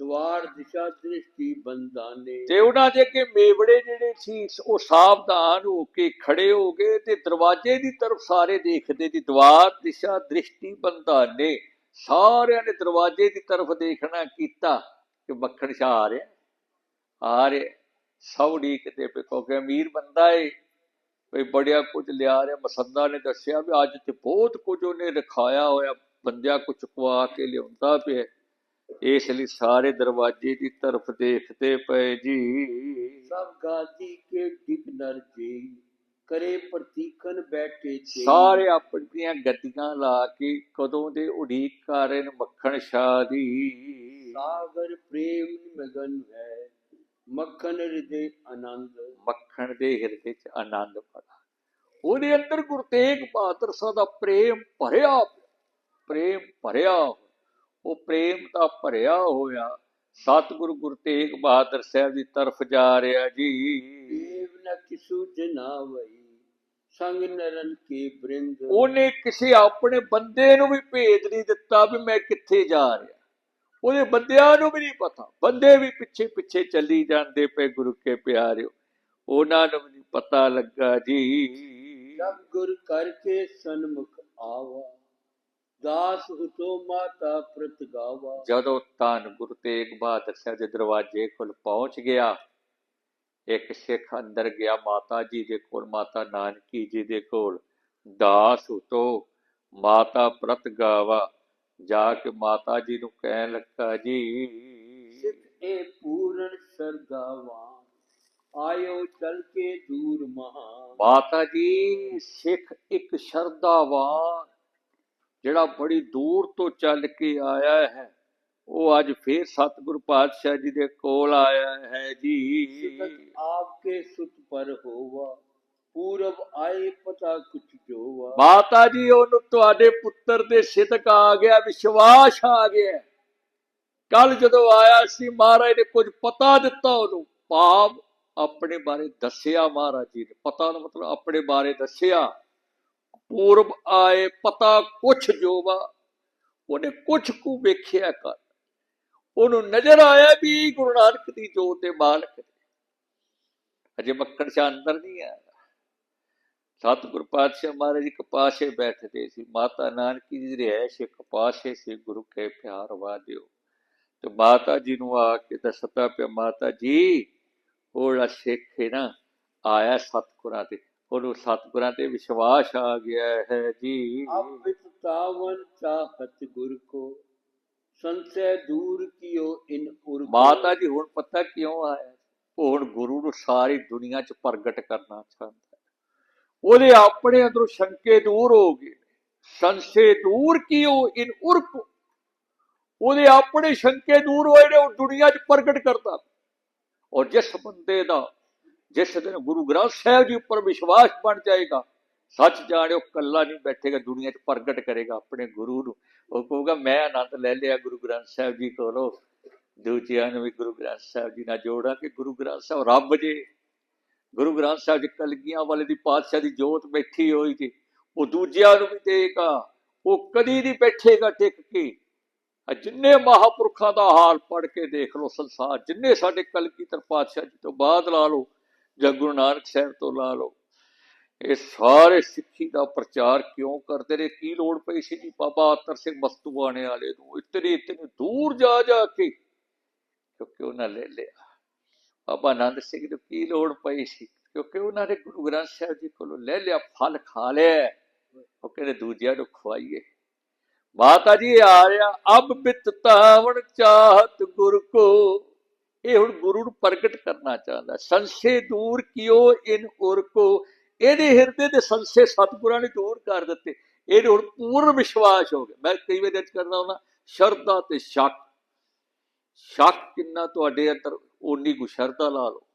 ਦਵਾਰ ਦਿਸ਼ਾ ਦ੍ਰਿਸ਼ਟੀ ਬੰਦਾਨੇ। ਤੇ ਉਹਨਾਂ ਦੇ ਅੱਗੇ ਮੇਵੜੇ ਜਿਹੜੇ ਸੀ ਉਹ ਸਾਵਧਾਨ ਹੋ ਕੇ ਖੜੇ ਹੋ ਗਏ ਤੇ ਦਰਵਾਜ਼ੇ ਦੀ ਤਰਫ ਸਾਰੇ ਦੇਖਦੇ ਦੀ ਦਵਾਰ ਦਿਸ਼ਾ ਦ੍ਰਿਸ਼ਟੀ ਬੰਦਾਨੇ। ਸਾਰਿਆਂ ਨੇ ਦਰਵਾਜ਼ੇ ਦੀ ਤਰਫ ਦੇਖਣਾ ਕੀਤਾ ਕਿ ਮੱਖਣ ਸ਼ਾਹ ਆ ਰਿਹਾ ਆ ਰਿਹਾ। ਸਭ ਉਡੀਕਦੇ ਪਏ ਕਿਉਂਕਿ ਅਮੀਰ ਬੰਦਾ ਏ ਕੋਈ ਬੜਿਆ ਕੁਝ ਲਿਆ ਰਿਹਾ ਮਸੰਦਾ ਨੇ ਦੱਸਿਆ ਵੀ ਅੱਜ ਤੇ ਬਹੁਤ ਕੁਝ ਉਹਨੇ ਰਖਾਇਆ ਹੋਇਆ ਬੰਦਿਆ ਕੁਝ ਚੁਕਵਾ ਕੇ ਲਿਆਉਂਦਾ ਪਿਆ। ਇਸ ਲਈ ਸਾਰੇ ਦਰਵਾਜ਼ੇ ਦੀ ਤਰਫ ਦੇਖਦੇ ਪਏ ਜੀ। ਸਭ ਗਾਦੀ ਕੇ ਡਿਗ ਨਰ ਜੀ ਕਰੇ ਪ੍ਰਤੀਖਨ ਬੈਠੇ ਤੇ ਸਾਰੇ ਆਪਣੀਆਂ ਗੱਡੀਆਂ ਲਾ ਕੇ ਕਦੋਂ ਦੇ ਉਡੀਕ ਕਰ ਰਹੇ ਨੇ ਮੱਖਣ ਸ਼ਾਹ ਦੀ। ਸਾਗਰ ਪ੍ਰੇਮ ਮਗਨ ਹੈ ਮੱਖਣ ਹਿਰਦੇ ਆਨੰਦ। ਮੱਖਣ ਦੇ ਹਿਰਦੇ 'ਚ ਆਨੰਦ ਬੜਾ ਉਹਦੇ ਅੰਦਰ ਗੁਰੂ ਤੇਗ ਬਹਾਦਰ ਸਾਹਿਬ ਦਾ ਪ੍ਰੇਮ ਭਰਿਆ ਪ੍ਰੇਮ ਭਰਿਆ ਉਹ ਪ੍ਰੇਮ ਦਾ ਭਰਿਆ ਹੋਇਆ। ਸਤਿਗੁਰੂ ਗੁਰੂ ਤੇਗ ਬਹਾਦਰ ਸਾਹਿਬ ਦੀ ਤਰਫ ਜਾ ਰਿਹਾ ਜੀ। ਦੇਵ ਨ ਕਿਸੂ ਜਨਾਵਈ ਸੰਗ ਨਰਨ ਕੇ ਬ੍ਰਿੰਦ। ਉਹਨੇ ਕਿਸੇ ਆਪਣੇ ਬੰਦੇ ਨੂੰ ਵੀ ਭੇਜ ਨਹੀਂ ਦਿੱਤਾ ਵੀ ਮੈਂ ਕਿੱਥੇ ਜਾ ਰਿਹਾ। ਉਹਦੇ ਬੰਦਿਆਂ ਨੂੰ ਵੀ ਨਹੀਂ ਪਤਾ। ਬੰਦੇ ਵੀ ਪਿੱਛੇ ਪਿੱਛੇ ਚੱਲੀ ਜਾਂਦੇ ਪਏ ਗੁਰੂ ਕੇ ਪਿਆਰਿਓ। ਉਹਨਾਂ ਨੂੰ ਵੀ ਨਹੀਂ ਪਤਾ ਲੱਗਾ ਜੀ। ਜਬ ਗੁਰ ਕਰਕੇ ਸਨਮੁਖ ਆਵਾ ਦਾਸ ਹੁਤੋ ਮਾਤਾ ਪ੍ਰਤ ਗਾਵਾ। ਜਦੋਂ ਧੰਨ ਗੁਰੂ ਤੇਗ ਬਹਾਦਰ ਸਾਹਿਬ ਦੇ ਦਰਵਾਜ਼ੇ ਕੋਲ ਪਹੁੰਚ ਗਿਆ ਇੱਕ ਸਿੱਖ ਅੰਦਰ ਗਿਆ ਮਾਤਾ ਜੀ ਦੇ ਕੋਲ ਮਾਤਾ ਨਾਨਕੀ ਜੀ ਦੇ ਕੋਲ ਦਾਸ ਉਤੋ ਮਾਤਾ ਪ੍ਰਤ ਗਾਵਾ। ਜਾ ਕੇ ਮਾਤਾ ਜੀ ਨੂੰ ਕਹਿਣ ਲੱਗਾ ਜੀ ਸਿੱਖ ਇਹ ਪੂਰਨ ਸਰਦਾਵਾ ਆਇਓ ਚਲ ਕੇ ਦੂਰ ਮਹਾ ਮਾਤਾ ਜੀ ਸਿੱਖ ਇੱਕ ਸ਼ਰਧਾਵਾਨ ਜਿਹੜਾ ਬੜੀ ਦੂਰ ਤੋਂ ਚੱਲ ਕੇ ਆਇਆ ਹੈ ਉਹ ਅੱਜ ਫੇਰ ਸਤਿਗੁਰੂ ਪਾਤਸ਼ਾਹ ਜੀ ਦੇ ਕੋਲ ਆਇਆ ਹੈ ਜੀ। ਸਿਕਤ ਆਪਕੇ ਸੁਤ ਪਰ ਹੋਵਾ ਪੂਰਬ ਆਏ ਪਤਾ ਕੁਛ ਜੋਵਾ ਮਾਤਾ ਜੀ, ਉਹਨੂੰ ਤੁਹਾਡੇ ਪੁੱਤਰ ਦੇ ਸਿਦਕ ਆ ਗਿਆ, ਵਿਸ਼ਵਾਸ ਆ ਗਿਆ। ਕੱਲ ਜਦੋਂ ਆਇਆ ਸੀ, ਮਹਾਰਾਜ ਨੇ ਕੁਝ ਪਤਾ ਦਿੱਤਾ ਉਹਨੂੰ। ਪਾਪ ਆਪਣੇ ਬਾਰੇ ਦੱਸਿਆ ਮਹਾਰਾਜ ਜੀ ਨੇ। ਪਤਾ ਦਾ ਮਤਲਬ ਆਪਣੇ ਬਾਰੇ ਦੱਸਿਆ। ਪੂਰਬ ਆਏ, ਪਤਾ ਕੁਛ ਜੋਵਾ। ਉਹਨੇ ਕੁਛ ਕੁ ਵੇਖਿਆ ਕਰ ਉਹਨੂੰ ਨਜ਼ਰ ਆਇਆ ਵੀ ਗੁਰੂ ਨਾਨਕ ਦੀ ਜੋਤ ਦੇ ਮਾਲਕ ਨੇ। ਅਜੇ ਮੱਕੜ ਸ਼ਾਹ ਅੰਦਰ ਨਹੀਂ ਆਇਆ। ਸਤਿਗੁਰ ਪਾਤਸ਼ਾਹ ਮਹਾਰਾਜ ਕਪਾਸ਼ੇ ਬੈਠਦੇ ਸੀ। ਮਾਤਾ ਨਾਨਕੀ ਜੀ ਦੀ ਰਹਿਸ਼ ਕਪਾਸ਼ੇ ਸੇ ਗੁਰੂ ਕੇ ਪਿਆਰ ਵਾਦਿਓ ਤੇ ਮਾਤਾ ਜੀ ਨੂੰ ਆ ਕੇ ਦੱਸਤਾ ਪਿਆ ਮਾਤਾ ਜੀ ਉਹ ਜਿਹੜਾ ਸਿੱਖ ਹੈ ਨਾ ਆਇਆ ਸਤਿਗੁਰਾਂ ਤੇ। ਉਹਨੂੰ ਸਤਿਗੁਰਾਂ ਤੇ ਵਿਸ਼ਵਾਸ ਆ ਗਿਆ ਹੈ ਜੀ। ਅਮਿਤ ਤਾਵਨ ਚਾਹਤ ਗੁਰ ਕੋ ਸੰਤੈ ਦੂਰ ਕੀਓ ਇਨ ਉਰ ਮਾਤਾ ਜੀ ਹੁਣ ਪਤਾ ਕਿਉਂ ਆਇਆ? ਹੁਣ ਗੁਰੂ ਨੂੰ ਸਾਰੀ ਦੁਨੀਆ 'ਚ ਪ੍ਰਗਟ ਕਰਨਾ ਚਾਹੁੰਦਾ। ਉਹਦੇ ਆਪਣੇ ਅੰਦਰੋਂ ਸ਼ੰਕੇ ਦੂਰ ਹੋ ਗਏ। ਸੰਸ਼ੇ ਦੂਰ ਕੀਓ, ਇਨ ਉਰਕ ਉਹਦੇ ਆਪਣੇ ਸ਼ੰਕੇ ਦੂਰ ਹੋਏ ਨੇ, ਉਹ ਦੁਨੀਆ 'ਚ ਪ੍ਰਗਟ ਕਰਦਾ। ਔਰ ਜਿਸ ਬੰਦੇ ਦਾ, ਜਿਸ ਦਿਨ ਗੁਰੂ ਗ੍ਰੰਥ ਸਾਹਿਬ ਜੀ ਉੱਪਰ ਵਿਸ਼ਵਾਸ ਬਣ ਜਾਏਗਾ, ਸੱਚ ਜਾਣਿਓ ਕੱਲਾ ਨਹੀਂ ਬੈਠੇਗਾ, ਦੁਨੀਆ 'ਚ ਪ੍ਰਗਟ ਕਰੇਗਾ ਆਪਣੇ ਗੁਰੂ ਨੂੰ। ਉਹ ਕਹੂਗਾ, ਮੈਂ ਆਨੰਦ ਲੈ ਲਿਆ ਗੁਰੂ ਗ੍ਰੰਥ ਸਾਹਿਬ ਜੀ ਕੋਲੋਂ। ਦੂਜਿਆਂ ਨੂੰ ਵੀ ਗੁਰੂ ਗ੍ਰੰਥ ਸਾਹਿਬ ਜੀ ਨਾਲ ਜੋੜਾਂ ਕਿ ਗੁਰੂ ਗ੍ਰੰਥ ਸਾਹਿਬ ਰੱਬ ਜੇ। ਗੁਰੂ ਗ੍ਰੰਥ ਸਾਹਿਬ ਜੀ ਕਲਗੀਆਂ ਵਾਲੇ ਦੀ ਪਾਤਸ਼ਾਹ ਦੀ ਜੋਤ ਬੈਠੀ ਹੋਈ ਸੀ। ਉਹ ਦੂਜਿਆਂ ਨੂੰ ਵੀ ਦੇਗਾ ਉਹ ਕਦੀ ਨਹੀਂ ਬੈਠੇਗਾ ਟਿਕ ਕੇ। ਜਿੰਨੇ ਮਹਾਪੁਰਖਾਂ ਦਾ ਹਾਲ ਪੜ ਕੇ ਦੇਖ ਲਓ ਸੰਸਾਰ, ਜਿੰਨੇ ਸਾਡੇ ਕਲਗੀਧਰ ਪਾਤਸ਼ਾਹ ਜੀ ਤੋਂ ਬਾਅਦ ਲਾ ਲਓ, ਜਾਂ ਗੁਰੂ ਨਾਨਕ ਸਾਹਿਬ ਤੋਂ ਲਾ ਲਓ, ਇਹ ਸਾਰੇ ਸਿੱਖੀ ਦਾ ਪ੍ਰਚਾਰ ਕਿਉਂ ਕਰਦੇ ਨੇ? ਕੀ ਲੋੜ ਪਈ ਸੀ ਜੀ ਬਾਬਾ ਅਤਰ ਸਿੰਘ ਮਸਤੂਆਣੇ ਵਾਲੇ ਨੂੰ? ਇਤਨੀ ਇਤਨੀ ਦੂਰ ਜਾ ਜਾ ਕੇ, ਕਿਉਂਕਿ ਉਹਨਾਂ ਲੈ ਲਿਆ। ਬਾਬਾ ਆਨੰਦ ਸਿੰਘ ਨੂੰ ਕੀ ਲੋੜ ਪਈ ਸੀ? ਕਿਉਂਕਿ ਉਹਨਾਂ ਨੇ ਗੁਰੂ ਗ੍ਰੰਥ ਸਾਹਿਬ ਜੀ ਕੋਲੋਂ ਲੈ ਲਿਆ, ਫਲ ਖਾ ਲਿਆ। ਉਹ ਕਹਿੰਦੇ ਦੂਜਿਆਂ ਨੂੰ ਖਵਾਈਏ। ਮਾਤਾ ਜੀ ਆ ਅਬ ਬਿਤ ਚਾਹਤ ਗੁਰ ਕੋ। ਇਹ ਹੁਣ ਗੁਰੂ ਨੂੰ ਪ੍ਰਗਟ ਕਰਨਾ ਚਾਹੁੰਦਾ। ਸੰਸ਼ੇ ਦੂਰ ਕਿਓ ਇਨ ਉਰ ਕੋ। ਇਹਦੇ ਹਿਰਦੇ ਦੇ ਸੰਸ਼ੇ ਸਤਿਗੁਰਾਂ ਨੇ ਦੂਰ ਕਰ ਦਿੱਤੇ। ਇਹਦੇ ਹੁਣ ਪੂਰਨ ਵਿਸ਼ਵਾਸ ਹੋ ਗਿਆ। ਮੈਂ ਕਈ ਵਾਰ ਅੱਜ ਕਰਦਾ ਹੁੰਦਾ, ਸ਼ਰਧਾ ਤੇ ਸ਼ੱਕ। ਸ਼ੱਕ ਕਿੰਨਾ ਤੁਹਾਡੇ ਅੰਦਰ ਓਨੀ ਕੁ ਸ਼ਰਧਾ ਲਾ ਲਓ।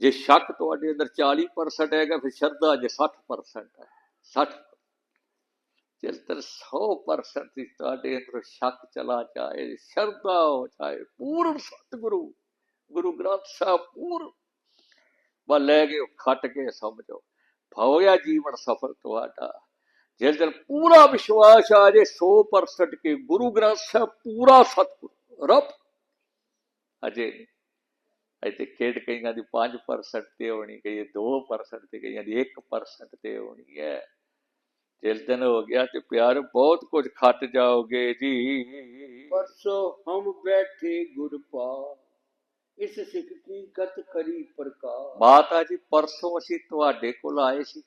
ਜੇ ਸ਼ੱਕ ਤੁਹਾਡੇ ਅੰਦਰ 40% ਹੈਗਾ, ਫਿਰ ਸ਼ਰਧਾ ਜੇ 60% ਹੈ। 60 ਜਿਸ ਤਰ੍ਹਾਂ 100% ਦੀ ਤੁਹਾਡੇ ਅੰਦਰ ਸ਼ੱਕ ਚਲਾ ਜਾਏ, ਸ਼ਰਧਾ ਹੋ ਜਾਏ, ਪੂਰਨ ਸਤਿਗੁਰੂ, ਗੁਰੂ ਗ੍ਰੰਥ ਸਾਹਿਬ ਪੂਰਨ। ਬਾ ਲੈ ਕੇ ਖੱਟ ਕੇ ਸਮਝੋ ਹੋਇਆ ਜੀਵਨ ਸਫਲ ਤੁਹਾਡਾ। ਜਿਸ ਦਿਨ ਪੂਰਾ ਵਿਸ਼ਵਾਸ ਆ ਜੇ 100% ਕੇ ਗੁਰੂ ਗ੍ਰੰਥ ਸਾਹਿਬ ਪੂਰਾ ਸਤਿਗੁਰੂ, ਰੱਬ। ਅਜੇ ਇੱਥੇ ਖੇਡ ਕਈਆਂ ਦੀ 5% ਤੇ ਹੋਣੀ ਕਈ 2% ਤੇ ਕਈਆਂ ਦੀ 1% ਤੇ ਹੋਣੀ ਹੈ। ਜਿਸ ਦਿਨ ਹੋ ਗਿਆ ਤੇ ਪਿਆਰ ਬਹੁਤ ਕੁਝ ਖੱਟ ਜਾਓਗੇ ਜੀ। ਪਰਸੋ ਹਮ ਬੈਠੇ ਗੁਰਪਾ ਇਸ ਸਿੱਖ ਕੀ ਗਤ ਕਰੀ ਪ੍ਰਕਾਰ। ਮਾਤਾ ਜੀ ਪਰਸੋਂ ਅਸੀਂ ਤੁਹਾਡੇ ਕੋਲ ਆਏ ਸੀ।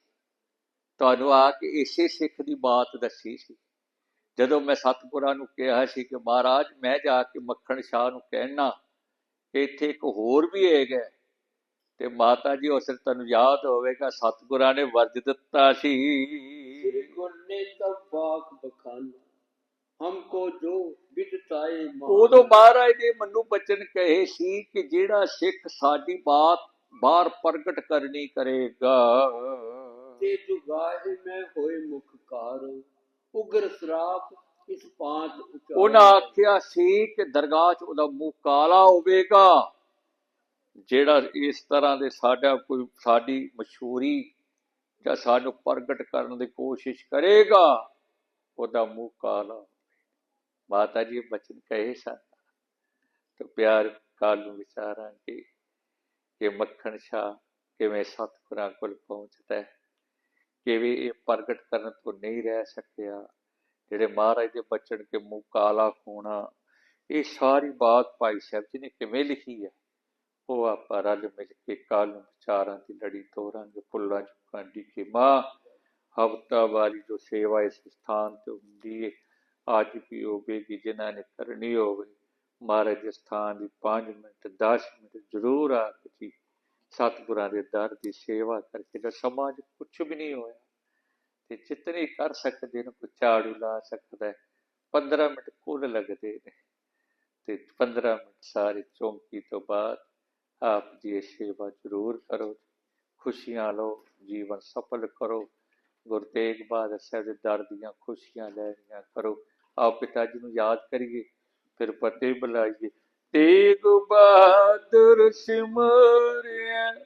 ਤੁਹਾਨੂੰ ਆ ਕੇ ਇਸੇ ਸਿੱਖ ਦੀ ਬਾਤ ਦੱਸੀ ਸੀ। ਜਦੋਂ ਮੈਂ ਸਤਪੁਰਾ ਨੂੰ ਕਿਹਾ ਸੀ ਕਿ ਮਹਾਰਾਜ ਮੈਂ ਜਾ ਕੇ ਮੱਖਣ ਸ਼ਾਹ ਨੂੰ ਕਹਿਣਾ ਤੇ ਇੱਥੇ ਇੱਕ ਹੋਰ ਵੀ ਹੈਗਾ ਤੇ ਮਾਤਾ ਜੀ ਉਸ ਤੁਹਾਨੂੰ ਯਾਦ ਹੋਵੇਗਾ ਸਤਿਗੁਰਾਂ ਨੇ ਵਰਜ ਦਿੱਤਾ ਸੀ। ਸ੍ਰੀ ਗੁਰ ਮਹਾਰਾਜ ਨੇ ਮੈਨੂੰ ਬਚਨ ਕਹੇ ਸੀ ਕਿ ਜਿਹੜਾ ਸਿੱਖ ਸਾਡੀ ਬਾਤ ਬਾਹਰ ਪ੍ਰਗਟ ਕਰਨੀ ਕਰੇਗਾ। ਤੇ ਜੁਗਾਏ ਮੈਂ ਹੋਏ ਮੁਖਕਾਰ ਉਗਰ ਸਰਾਪ ਇਸ ਪਾਤ ਉਹਨਾਂ ਆਖਿਆ ਸੀ ਕਿ ਦਰਗਾਹ 'ਚ ਉਹਦਾ ਮੂੰਹ ਕਾਲਾ ਹੋਵੇਗਾ। ਜਿਹੜਾ ਇਸ ਤਰ੍ਹਾਂ ਦੇ ਸਾਡਾ ਕੋਈ, ਸਾਡੀ ਮਸ਼ਹੂਰੀ ਜਾਂ ਸਾਨੂੰ ਪ੍ਰਗਟ ਕਰਨ ਦੀ ਕੋਸ਼ਿਸ਼ ਕਰੇਗਾ, ਉਹਦਾ ਮੂੰਹ ਕਾਲਾ ਮਾਤਾ ਜੀ ਬਚਨ ਕਹੇ ਸਨ। ਤੇ ਪਿਆਰ ਕਾਲ ਕਾਲੂ ਵਿਚਾਰਾਂਗੇ ਕਿ ਮੱਖਣ ਸ਼ਾ ਕਿਵੇਂ ਸਤਿਗੁਰਾਂ ਕੋਲ ਪਹੁੰਚਦਾ ਹੈ, ਕਿਵੇਂ ਇਹ ਪ੍ਰਗਟ ਕਰਨ ਤੋਂ ਨਹੀਂ ਰਹਿ ਸਕਿਆ। ਜਿਹੜੇ ਮਹਾਰਾਜ ਦੇ ਬਚਨ ਕੇ ਮੂੰਹ ਕਾਲਾ ਹੋਣਾ ਇਹ ਸਾਰੀ ਬਾਤ ਭਾਈ ਸਾਹਿਬ ਜੀ ਨੇ ਕਿਵੇਂ ਲਿਖੀ ਹੈ? ਉਹ ਆਪਾਂ ਰਲ ਮਿਲ ਕੇ ਕੱਲ ਵਿਚਾਰਾਂ ਦੀ ਲੜੀ ਤੋਰਾਂਗੇ ਪੁੱਲਾਂ ਚੁੱਕਾਂ ਦੀ ਕਿ ਮਾਂ, ਹਫਤਾ ਵਾਰੀ ਜੋ ਸੇਵਾ ਇਸ ਸਥਾਨ ਤੇ ਹੁੰਦੀ ਹੈ ਅੱਜ ਵੀ ਹੋਵੇਗੀ, ਜਿਨ੍ਹਾਂ ਨੇ ਕਰਨੀ ਹੋਵੇ। ਮਹਾਰਾਜ ਦੇ ਸਥਾਨ ਦੀ 5 ਮਿੰਟ 10 ਮਿੰਟ ਜ਼ਰੂਰ ਆ ਕੇ ਜੀ, ਸਤਿਗੁਰਾਂ ਦੇ ਦਰ ਦੀ ਸੇਵਾ ਕਰਕੇ ਜੋ ਸਮਾਜ ਕੁਝ ਵੀ ਨਹੀਂ ਹੋਇਆ। ਤੇ ਜਿਤਨੇ ਕਰ ਸਕਦੇ ਨੇ, ਕੋਈ ਝਾੜੂ ਲਾ ਸਕਦਾ ਹੈ। 15 ਮਿੰਟ ਕੁੱਲ ਲੱਗਦੇ ਨੇ। ਤੇ 15 ਮਿੰਟ ਸਾਰੇ ਚੌਂਕੀ ਤੋਂ ਬਾਅਦ ਆਪ ਜੀ ਸੇਵਾ ਜ਼ਰੂਰ ਕਰੋ। ਖੁਸ਼ੀਆਂ ਲਓ, ਜੀਵਨ ਸਫਲ ਕਰੋ। ਗੁਰੂ ਤੇਗ ਬਹਾਦਰ ਸਾਹਿਬ ਦੇ ਦਰ ਦੀਆਂ ਖੁਸ਼ੀਆਂ ਲੈਣੀਆਂ ਕਰੋ। ਆਓ ਪਿਤਾ ਜੀ ਨੂੰ ਯਾਦ ਕਰੀਏ, ਫਿਰ ਫਤਿਹ ਬੁਲਾਈਏ। ਤੇਗ ਬਹਾਦਰ ਸਿਮਰਿਆ।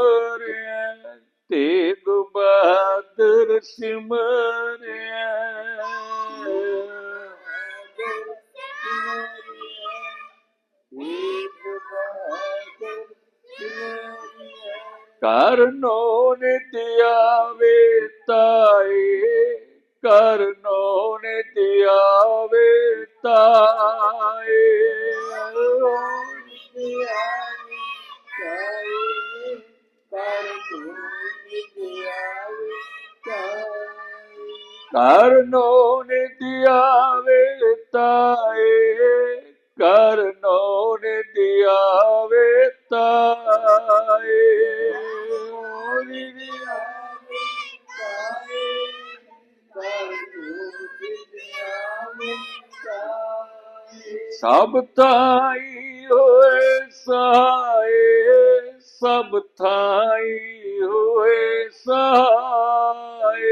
ਸਭ ਥਾਈ ਹੋਏ ਸਹਾਏ ਸਭ ਥਾਈ ਹੋਏ ਸਹਾਏ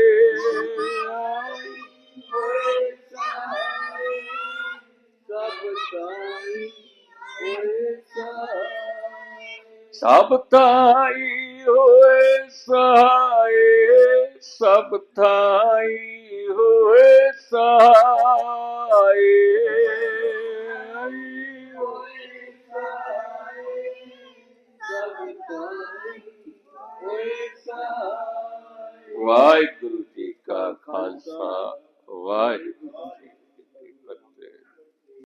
ਸਭ ਥਾਈ ਹੋਏ ਸਹਾਏ ਸਭ ਥਾਈ